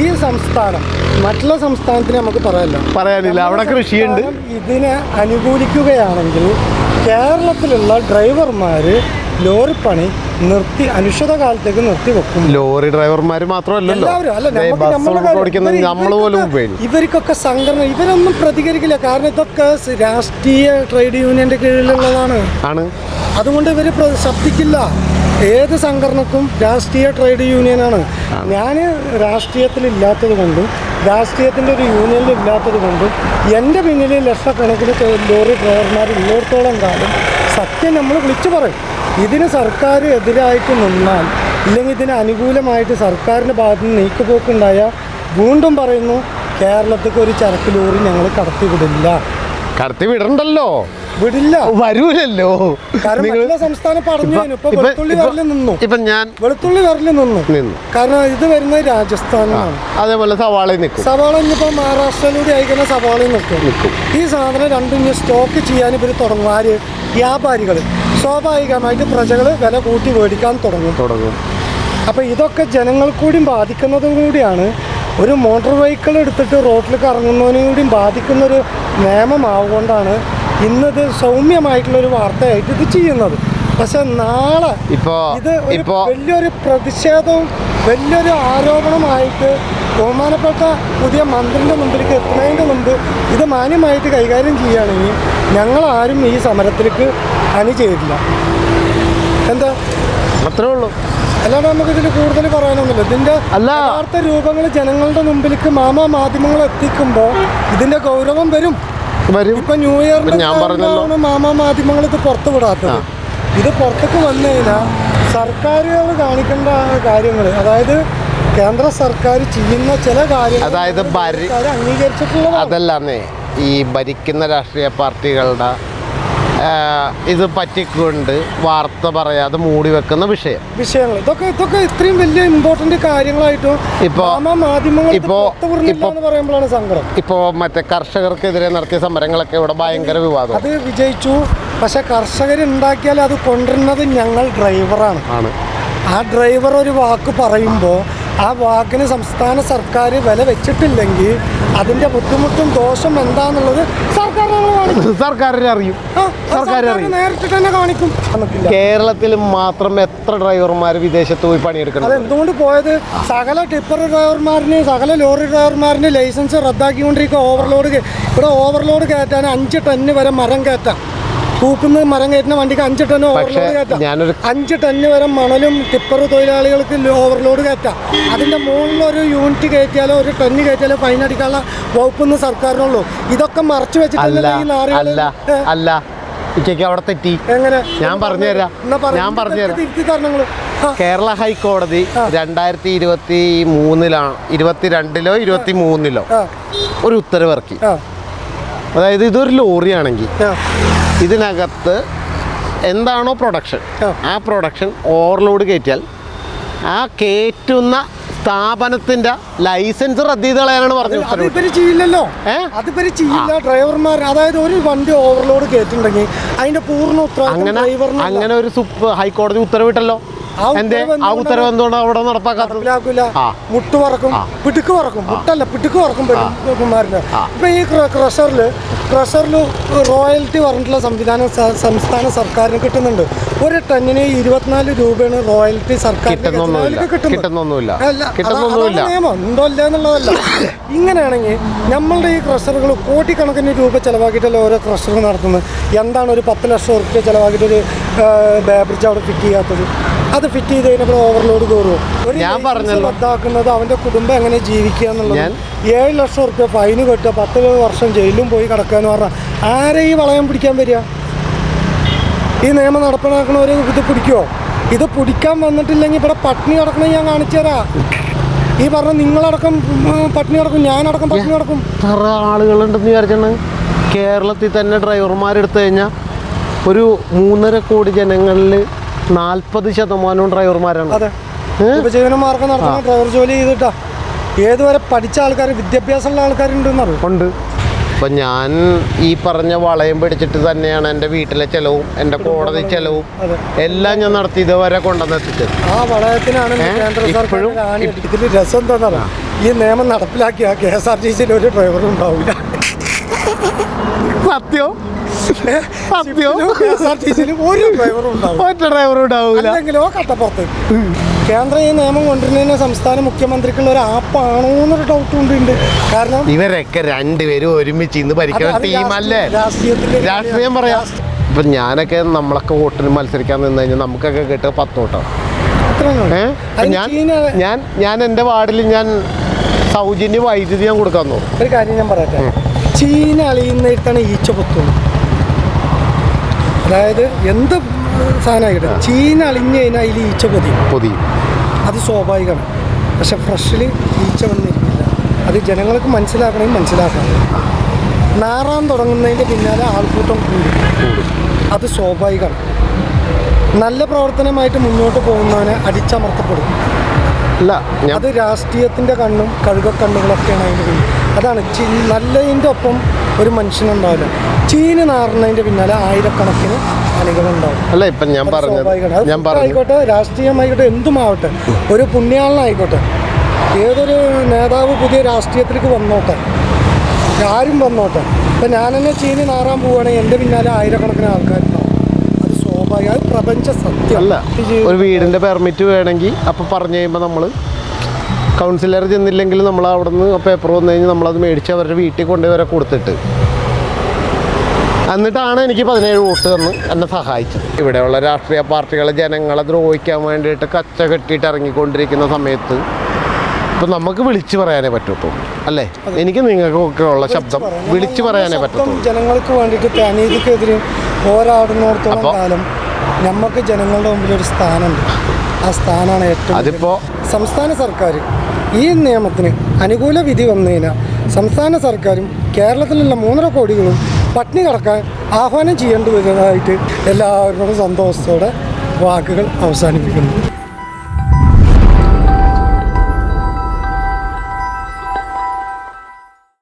[SPEAKER 1] ഈ സംസ്ഥാനം മറ്റുള്ള സംസ്ഥാനത്തിന് നമുക്ക് പറയാല്ല
[SPEAKER 2] പറയാനില്ല. അവിടെ കൃഷിയുണ്ട്.
[SPEAKER 1] ഇതിനെ അനുകൂലിക്കുകയാണെങ്കിൽ കേരളത്തിലുള്ള ഡ്രൈവർമാര് ലോറിപ്പണി നിർത്തി അനിശ്ചിത കാലത്തേക്ക് നിർത്തി വെക്കും.
[SPEAKER 2] ലോറി ഡ്രൈവർമാർ മാത്രമല്ലല്ലോ.
[SPEAKER 1] ഇവർ
[SPEAKER 2] നമ്മൾ പോലും
[SPEAKER 1] ഇവർക്കൊക്കെ- സംഘടന ഇവരൊന്നും പ്രതികരിക്കില്ല. കാരണം ഇതൊക്കെ രാഷ്ട്രീയ ട്രേഡ് യൂണിയന്റെ കീഴിലുള്ളതാണ്.
[SPEAKER 2] ആണ്.
[SPEAKER 1] അതുകൊണ്ട് ഇവർ ശബ്ദിക്കില്ല ഏത് സംഘടനക്കും രാഷ്ട്രീയ ട്രേഡ് യൂണിയനാണ്. ഞാൻ രാഷ്ട്രീയത്തിലില്ലാത്തത് കൊണ്ടും രാഷ്ട്രീയത്തിന്റെ ഒരു യൂണിയനിൽ ഇല്ലാത്തത് കൊണ്ടും എന്റെ പിന്നിൽ ലക്ഷക്കണക്കിന് ലോറി ഡ്രൈവർമാർ ഉള്ളിടത്തോളം കാലം സത്യം നമ്മൾ വിളിച്ചു പറയും. ഇതിന് സർക്കാർ എതിരായിട്ട് നിന്നാൽ ഇല്ലെങ്കിൽ ഇതിന് അനുകൂലമായിട്ട് സർക്കാരിന്റെ ഭാഗത്ത് നിന്ന് നീക്കുപോക്കുണ്ടായ വീണ്ടും പറയുന്നു കേരളത്തേക്ക് ഒരു ചരക്ക് ലോറി ഞങ്ങൾ കടത്തിവിടില്ല.
[SPEAKER 2] കടത്തി വിടണ്ടല്ലോ
[SPEAKER 1] വിടില്ല.
[SPEAKER 2] വരൂലല്ലോ.
[SPEAKER 1] സംസ്ഥാനം പറഞ്ഞു
[SPEAKER 2] ഇപ്പൊ-
[SPEAKER 1] ഇപ്പൊ
[SPEAKER 2] ഇപ്പൊ-
[SPEAKER 1] വെളുത്തുള്ളി വരൽ നിന്നു.
[SPEAKER 2] ഇപ്പൊ ഞാൻ
[SPEAKER 1] വെളുത്തുള്ളി വരൽ നിന്നു.
[SPEAKER 2] നിന്നു.
[SPEAKER 1] കാരണം ഇത് വരുന്നത് രാജസ്ഥാനിലാണ്
[SPEAKER 2] അതേപോലെ സവാള നിൽക്കും.
[SPEAKER 1] സവാള ഇനിയിപ്പോ മഹാരാഷ്ട്രയിലൂടെ അയക്കുന്ന സവാള നിൽക്കും. ഈ സാധനം രണ്ടും ഇനി സ്റ്റോക്ക് ചെയ്യാൻ ഇവർ തുടങ്ങും ആര് വ്യാപാരികൾ സ്വാഭാവികമായിട്ട് പ്രജകൾ വില കൂട്ടി മേടിക്കാൻ തുടങ്ങും.
[SPEAKER 2] തുടങ്ങും.
[SPEAKER 1] അപ്പൊ ഇതൊക്കെ ജനങ്ങൾ കൂടി ബാധിക്കുന്നതും കൂടിയാണ്. ഒരു മോട്ടോർ വെഹിക്കിൾ എടുത്തിട്ട് റോഡിലേക്ക് ഇറങ്ങുന്നതിനും ഒരു ബാധിക്കുന്നൊരു നിയമമാവുകൊണ്ടാണ് ഇന്നത് സൗമ്യമായിട്ടുള്ളൊരു വാർത്തയായിട്ട് ഇത് ചെയ്യുന്നത്. പക്ഷെ നാളെ
[SPEAKER 2] ഇപ്പോ
[SPEAKER 1] ഇത് വലിയൊരു പ്രതിഷേധവും വലിയൊരു ആരോപണമായിട്ട് ബഹുമാനപ്പെട്ട പുതിയ മന്ത്രിന്റെ മുമ്പിലേക്ക് എത്തുന്നതിന്റെ മുമ്പ് ഇത് മാന്യമായിട്ട് കൈകാര്യം ചെയ്യുകയാണെങ്കിൽ ഞങ്ങൾ ആരും ഈ സമരത്തിലേക്ക് അണിചേരില്ല എന്താ?
[SPEAKER 2] അത്രേ ഉള്ളൂ.
[SPEAKER 1] അല്ലാതെ നമുക്ക് ഇതിൽ കൂടുതൽ പറയാനൊന്നുമില്ല. ഇതിന്റെ. യഥാർത്ഥ രൂപങ്ങൾ ജനങ്ങളുടെ മുമ്പിലേക്ക് മാമാ മാധ്യമങ്ങൾ എത്തിക്കുമ്പോൾ ഇതിന്റെ ഗൗരവം വരും.
[SPEAKER 2] വരും.
[SPEAKER 1] ഇപ്പൊ ന്യൂ ഇയറിന്റെ
[SPEAKER 2] ഞാൻ പറഞ്ഞല്ലോ.
[SPEAKER 1] മാമാ മാധ്യമങ്ങൾ ഇത് പുറത്തു വിടാത്തത്? ഇത് പുറത്തേക്ക് വന്നു കഴിഞ്ഞാൽ സർക്കാരുകൾ കാണിക്കേണ്ട കാര്യങ്ങൾ അതായത് കേന്ദ്ര സർക്കാർ ചെയ്യുന്ന ചില കാര്യങ്ങൾ
[SPEAKER 2] അതായത് ഭരി- അതല്ലേ ഈ ഭരിക്കുന്ന രാഷ്ട്രീയ പാർട്ടികളുടെ ഇത് പറ്റിക്കൊണ്ട് വാർത്ത പറയാതെ മൂടി വെക്കുന്ന വിഷയം.
[SPEAKER 1] വിഷയങ്ങൾ. ഇതൊക്കെ ഇതൊക്കെ ഇത്രയും വലിയ ഇമ്പോർട്ടന്റ് കാര്യങ്ങളായിട്ടും
[SPEAKER 2] ഇപ്പോ- ഇപ്പോ- ഇപ്പോ-
[SPEAKER 1] പറയുമ്പോഴാണ് സങ്കടം.
[SPEAKER 2] ഇപ്പോ മറ്റേ കർഷകർക്കെതിരെ നടത്തിയ സമരങ്ങളൊക്കെ ഇവിടെ ഭയങ്കര വിവാദം.
[SPEAKER 1] അത് വിജയിച്ചു. പക്ഷെ കർഷകർ ഉണ്ടാക്കിയാൽ അത് കൊണ്ടുവരുന്നത് ഞങ്ങൾ ഡ്രൈവറാണ്
[SPEAKER 2] ആണ്.
[SPEAKER 1] ആ ഡ്രൈവർ ഒരു വാക്ക് പറയുമ്പോൾ ആ വാക്കിന് സംസ്ഥാന സർക്കാർ വില വെച്ചിട്ടില്ലെങ്കിൽ അതിന്റെ ബുദ്ധിമുട്ടും ദോഷം എന്താന്നുള്ളത് കാണിക്കും. (laughs)
[SPEAKER 2] സർക്കാരിനെ അറിയും. സർക്കാർ
[SPEAKER 1] സർക്കാർ
[SPEAKER 2] അറിയും.
[SPEAKER 1] നേരിട്ട് തന്നെ കാണിക്കും.
[SPEAKER 2] കേരളത്തിൽ മാത്രം എത്ര ഡ്രൈവർമാർ വിദേശത്ത് പോയി പണിയെടുക്കണം
[SPEAKER 1] അത് എന്തുകൊണ്ട് പോയത്? സകല ടിപ്പർ ഡ്രൈവർമാരിന് സകല ലോറി ഡ്രൈവർമാരിന് ലൈസൻസ് റദ്ദാക്കിക്കൊണ്ടിരിക്കുക. ഓവർലോഡ് ഇവിടെ ഓവർലോഡ് കയറ്റാൻ അഞ്ച് ടണ്ണ് വരെ മരം കയറ്റാം. തൂക്കുന്ന മരം കയറ്റുന്ന വണ്ടിക്ക് അഞ്ച്
[SPEAKER 2] ടൺ
[SPEAKER 1] ഓവർലോഡ് കയറ്റാം. അഞ്ച് ടണ്ണ് വരെ മണലും ടിപ്പർ തൊഴിലാളികൾക്ക് ഓവർലോഡ് കയറ്റാം. അതിന്റെ മുകളിൽ ഒരു യൂണിറ്റ് കയറ്റിയാലോ ഒരു ടണ്ണ് കയറ്റിയാലോ ഫൈൻ അടിക്കാനുള്ള വകുപ്പൊന്നും സർക്കാരിനുള്ളൂ. ഇതൊക്കെ മറച്ചു
[SPEAKER 2] വെച്ചിട്ടില്ല
[SPEAKER 1] വെച്ചിട്ടല്ലേ ഈ നാറുകൾ
[SPEAKER 2] അല്ല ഇക്കയ്ക്ക് അവിടെ തെറ്റി.
[SPEAKER 1] എങ്ങനെ?
[SPEAKER 2] ഞാൻ പറഞ്ഞുതരാം. ഞാൻ പറഞ്ഞുതരാം. കേരള ഹൈക്കോടതി രണ്ടായിരത്തി ഇരുപത്തി മൂന്നിലാണ് ഇരുപത്തിരണ്ടിലോ ഇരുപത്തി മൂന്നിലോ ഒരു ഉത്തരവിറക്കി. അതായത് ഇതൊരു ലോറിയാണെങ്കിൽ. ഇതിനകത്ത് എന്താണോ പ്രൊഡക്ഷൻ
[SPEAKER 1] ആ.
[SPEAKER 2] പ്രൊഡക്ഷൻ ഓവർലോഡ് കയറ്റിയാൽ ആ കയറ്റുന്ന സ്ഥാപനത്തിന്റെ ലൈസൻസ് റദ്ദ് ചെയ്ത് കളയാനാണ് പറഞ്ഞത്
[SPEAKER 1] ചെയ്യില്ലല്ലോ. ചെയ്യില്ല. ഡ്രൈവർമാർ അതായത് ഒരു വണ്ടി ഓവർലോഡ് കയറ്റുണ്ടെങ്കിൽ അതിന്റെ പൂർണ ഉത്തരവ്
[SPEAKER 2] അങ്ങനെ അങ്ങനെ ഒരു ഹൈക്കോടതി ഉത്തരവിട്ടല്ലോ. എന്തേ? ആ? ഉത്തരവ് എന്തുകൊണ്ടാണ് അവിടെ നടപ്പാക്കാത്തത്?
[SPEAKER 1] നടപ്പിലാക്കൂല.
[SPEAKER 2] ആ.
[SPEAKER 1] മുട്ട് പറക്കും പിടുക്ക് പറക്കും മുട്ടല്ല പിടുക്ക് പറക്കും പെൺകുമാരിന്. ഇപ്പൊ ഈ ക്രഷറിൽ ക്രഷറിൽ റോയൽറ്റി പറഞ്ഞിട്ടുള്ള സംവിധാനം സ- സംസ്ഥാന സർക്കാരിന് കിട്ടുന്നുണ്ട്. ഒരു ടണ്ണിന് ഇരുപത്തിനാല് രൂപയാണ് റോയൽറ്റി സർക്കാർ
[SPEAKER 2] കിട്ടുന്നൊന്നുമില്ല. കിട്ടുന്നൊന്നുമില്ല.
[SPEAKER 1] അല്ല,
[SPEAKER 2] കിട്ടുന്നൊന്നുമില്ല.
[SPEAKER 1] അതാണ് നിയമം. ഉണ്ടോ ഇല്ല എന്നുള്ളതല്ല. ഇങ്ങനെയാണെങ്കിൽ നമ്മളുടെ ഈ ക്രഷറുകൾ കോടിക്കണക്കിന് രൂപ ചിലവാക്കിയിട്ടല്ല ഓരോ ക്രഷർ നടത്തുന്നത്. എന്താണ് ഒരു പത്ത് ലക്ഷം ഉറുപ്പ്യ ചിലവാക്കിയിട്ട് ഒരു ബേബ്രിഡ്ജ് അവിടെ ഫിറ്റ് ചെയ്യാത്തത്? അത് ഫിറ്റ് ചെയ്ത് കഴിഞ്ഞപ്പോൾ ഓവർലോഡ് കയറുമോ
[SPEAKER 2] ഞാൻ
[SPEAKER 1] പറഞ്ഞത്
[SPEAKER 2] പറഞ്ഞല്ലോ.
[SPEAKER 1] റദ്ദാക്കുന്നത് അവന്റെ കുടുംബം എങ്ങനെ ജീവിക്കുക എന്നുള്ളത്. ഏഴ് ലക്ഷം റുപ്യ ഫൈന് കെട്ടുക പത്ത് വർഷം ജയിലും പോയി കിടക്കുക എന്ന് പറഞ്ഞാൽ ആരെ ഈ വളയം പിടിക്കാൻ വരിക? ഈ നിയമം നടപ്പിലാക്കണവർ ഇത് പിടിക്കുമോ ഇത് പിടിക്കാൻ വന്നിട്ടില്ലെങ്കിൽ ഇവിടെ പട്ടിണി കിടക്കണം ഞാൻ കാണിച്ചു തരാം. ഈ പറഞ്ഞ നിങ്ങളടക്കം പട്ടിണി കിടക്കും ഞാനടക്കം പട്ടിണി കിടക്കും.
[SPEAKER 2] എത്ര ആളുകളുണ്ടെന്ന് വിചാരിച്ചാണ് കേരളത്തിൽ തന്നെ ഡ്രൈവർമാരെടുത്തു കഴിഞ്ഞാൽ ഒരു മൂന്നര കോടി ജനങ്ങളിൽ നാൽപ്പത് ശതമാനവും ഡ്രൈവർമാരാണ്.
[SPEAKER 1] അതെ.
[SPEAKER 2] ഏ?
[SPEAKER 1] ഉപജീവന നടത്തുന്ന ഡ്രൈവർ ജോലി ചെയ്തിട്ടാ. ഏതുവരെ പഠിച്ച ആൾക്കാർ വിദ്യാഭ്യാസമുള്ള ആൾക്കാരുണ്ടെന്നറിയും?
[SPEAKER 2] ഉണ്ട്. അപ്പം ഞാൻ ഈ പറഞ്ഞ വളയം പിടിച്ചിട്ട് തന്നെയാണ് എന്റെ വീട്ടിലെ ചെലവും എന്റെ കോടതി ചെലവും എല്ലാം ഞാൻ നടത്തി ഇതുവരെ കൊണ്ടുവന്നെത്തിച്ചത്
[SPEAKER 1] ആ വളയത്തിനാണ്
[SPEAKER 2] ഇപ്പോഴും-
[SPEAKER 1] ഇതിൽ രസം എന്താ ഈ നിയമം നടപ്പിലാക്കിയ കെ എസ് ആർ ടി സിയിൽ ഒരു ഡ്രൈവറും ഉണ്ടാവില്ല
[SPEAKER 2] സത്യം?
[SPEAKER 1] ഒരു ഡ്രൈവറും
[SPEAKER 2] ഒറ്റ ഡ്രൈവറും ഉണ്ടാവില്ല.
[SPEAKER 1] അല്ലെങ്കിലോ കട്ടപ്പുറത്ത്. കേന്ദ്രം ഈ നിയമം കൊണ്ടുവരുന്നതിന് സംസ്ഥാന മുഖ്യമന്ത്രിക്കുള്ള ഒരു ആപ്പാണോ എന്നൊരു ഡൗട്ട് ഉണ്ട് കാരണം
[SPEAKER 2] ഇവരൊക്കെ രണ്ടുപേരും ഒരുമിച്ച് ഇന്ന് ഭരിക്കുന്ന
[SPEAKER 1] ടീം അല്ലേ?
[SPEAKER 2] ടീമല്ലേ
[SPEAKER 1] രാഷ്ട്രീയ-
[SPEAKER 2] പറയാം. ഇപ്പൊ ഞാനൊക്കെ നമ്മളൊക്കെ വോട്ടിന് മത്സരിക്കാൻ നിന്ന് കഴിഞ്ഞാൽ നമുക്കൊക്കെ കിട്ടുക പത്ത് വോട്ടാണ്
[SPEAKER 1] അത്രയാണ്.
[SPEAKER 2] ഏഹ്
[SPEAKER 1] അതിന്
[SPEAKER 2] ഞാൻ
[SPEAKER 1] ചീന-
[SPEAKER 2] ഞാൻ ഞാൻ എന്റെ വാർഡിൽ ഞാൻ സൗജന്യ വൈദ്യുതി ഞാൻ കൊടുക്കാൻ
[SPEAKER 1] ഒരു കാര്യം ഞാൻ പറയട്ടെ? ചീന അളിയുന്നിടത്താണ് ഈച്ച പൊത്തുള്ളൂ അതായത് എന്ത് സാധനമായിട്ട് ചീന അളിഞ്ഞു കഴിഞ്ഞാൽ അതിൽ ഈച്ച പൊതി
[SPEAKER 2] പൊതി
[SPEAKER 1] അത് സ്വാഭാവികമാണ്. പക്ഷെ ഫ്രഷിൽ ഈച്ച വന്നിരിക്കില്ല. അത് ജനങ്ങൾക്ക് മനസ്സിലാക്കണമെങ്കിൽ മനസ്സിലാക്കണം നാറാൻ തുടങ്ങുന്നതിന്റെ പിന്നാലെ ആൾക്കൂട്ടം കൂടി. അത് സ്വാഭാവികമാണ്. നല്ല പ്രവർത്തനമായിട്ട് മുന്നോട്ട് പോകുന്നവനെ അടിച്ചമർത്തപ്പെടും.
[SPEAKER 2] അല്ല
[SPEAKER 1] അത് രാഷ്ട്രീയത്തിന്റെ കണ്ണും കഴുകക്കണ്ണുകളൊക്കെയാണ് അതിന്റെ അതാണ് നല്ലതിന്റെ ഒപ്പം ഒരു മനുഷ്യനുണ്ടാവില്ല. ചീന നാറുന്നതിന്റെ പിന്നാലെ ആയിരക്കണക്കിന് അണികളുണ്ടാവും
[SPEAKER 2] അല്ല ഇപ്പൊ ഞാൻ
[SPEAKER 1] അത്
[SPEAKER 2] പറഞ്ഞത് ഞാൻ പറഞ്ഞു
[SPEAKER 1] ആയിക്കോട്ടെ രാഷ്ട്രീയമായിക്കോട്ടെ എന്തുമാവട്ടെ ഒരു പുണ്യാളനായിക്കോട്ടെ ഏതൊരു നേതാവ് പുതിയ രാഷ്ട്രീയത്തിലേക്ക് വന്നോട്ടെ ആരും വന്നോട്ടെ ഇപ്പം ഞാൻ തന്നെ ചീനി നാറാൻ പോവുകയാണെങ്കിൽ എന്റെ പിന്നാലെ ആയിരക്കണക്കിന് ആൾക്കാരുണ്ടാവും. അത് സ്വാഭാവികം അത് പ്രപഞ്ച സത്യം.
[SPEAKER 2] അല്ല ഒരു വീടിന്റെ പെർമിറ്റ് വേണമെങ്കിൽ അപ്പൊ പറഞ്ഞു കഴിയുമ്പോൾ നമ്മൾ കൗൺസിലർ ചെന്നില്ലെങ്കിൽ നമ്മൾ അവിടെ നിന്ന് പേപ്പർ വന്നു കഴിഞ്ഞാൽ നമ്മളത് മേടിച്ച് അവരുടെ വീട്ടിൽ കൊണ്ടുപോയി വരെ കൊടുത്തിട്ട്. എന്നിട്ടാണ് എനിക്ക് പതിനേഴ് വോട്ട് തന്ന് എന്നെ സഹായിച്ചത്. ഇവിടെയുള്ള രാഷ്ട്രീയ പാർട്ടികളെ ജനങ്ങളെ ദ്രോഹിക്കാൻ വേണ്ടിയിട്ട് കച്ച കെട്ടിയിട്ട് ഇറങ്ങിക്കൊണ്ടിരിക്കുന്ന സമയത്ത് ഇപ്പം നമുക്ക് വിളിച്ചു പറയാനേ പറ്റത്തുള്ളൂ അല്ലേ? എനിക്ക് നിങ്ങൾക്കൊക്കെ ഉള്ള ശബ്ദം വിളിച്ചു പറയാനേ പറ്റത്തുള്ളൂ.
[SPEAKER 1] ജനങ്ങൾക്ക് വേണ്ടിയിട്ട് അനീതിക്കെതിരെ പോരാടുന്നിടത്തോളം
[SPEAKER 2] അപ്പൊ-
[SPEAKER 1] കാലം നമുക്ക് ജനങ്ങളുടെ മുമ്പിൽ ഒരു സ്ഥാനമുണ്ട്. ആ സ്ഥാനമാണ് ഏറ്റവും അതിപ്പോ
[SPEAKER 2] അതിപ്പോൾ
[SPEAKER 1] സംസ്ഥാന സർക്കാർ ഈ നിയമത്തിന് അനുകൂല വിധി വന്നതിനാൽ സംസ്ഥാന സർക്കാരും കേരളത്തിലുള്ള മൂന്നര കോടികളും പട്ടിണി കടക്കാൻ ആഹ്വാനം ചെയ്യേണ്ടി വരുന്നതായിട്ട് എല്ലാവരോടും സന്തോഷത്തോടെ വാക്കുകൾ അവസാനിപ്പിക്കുന്നു.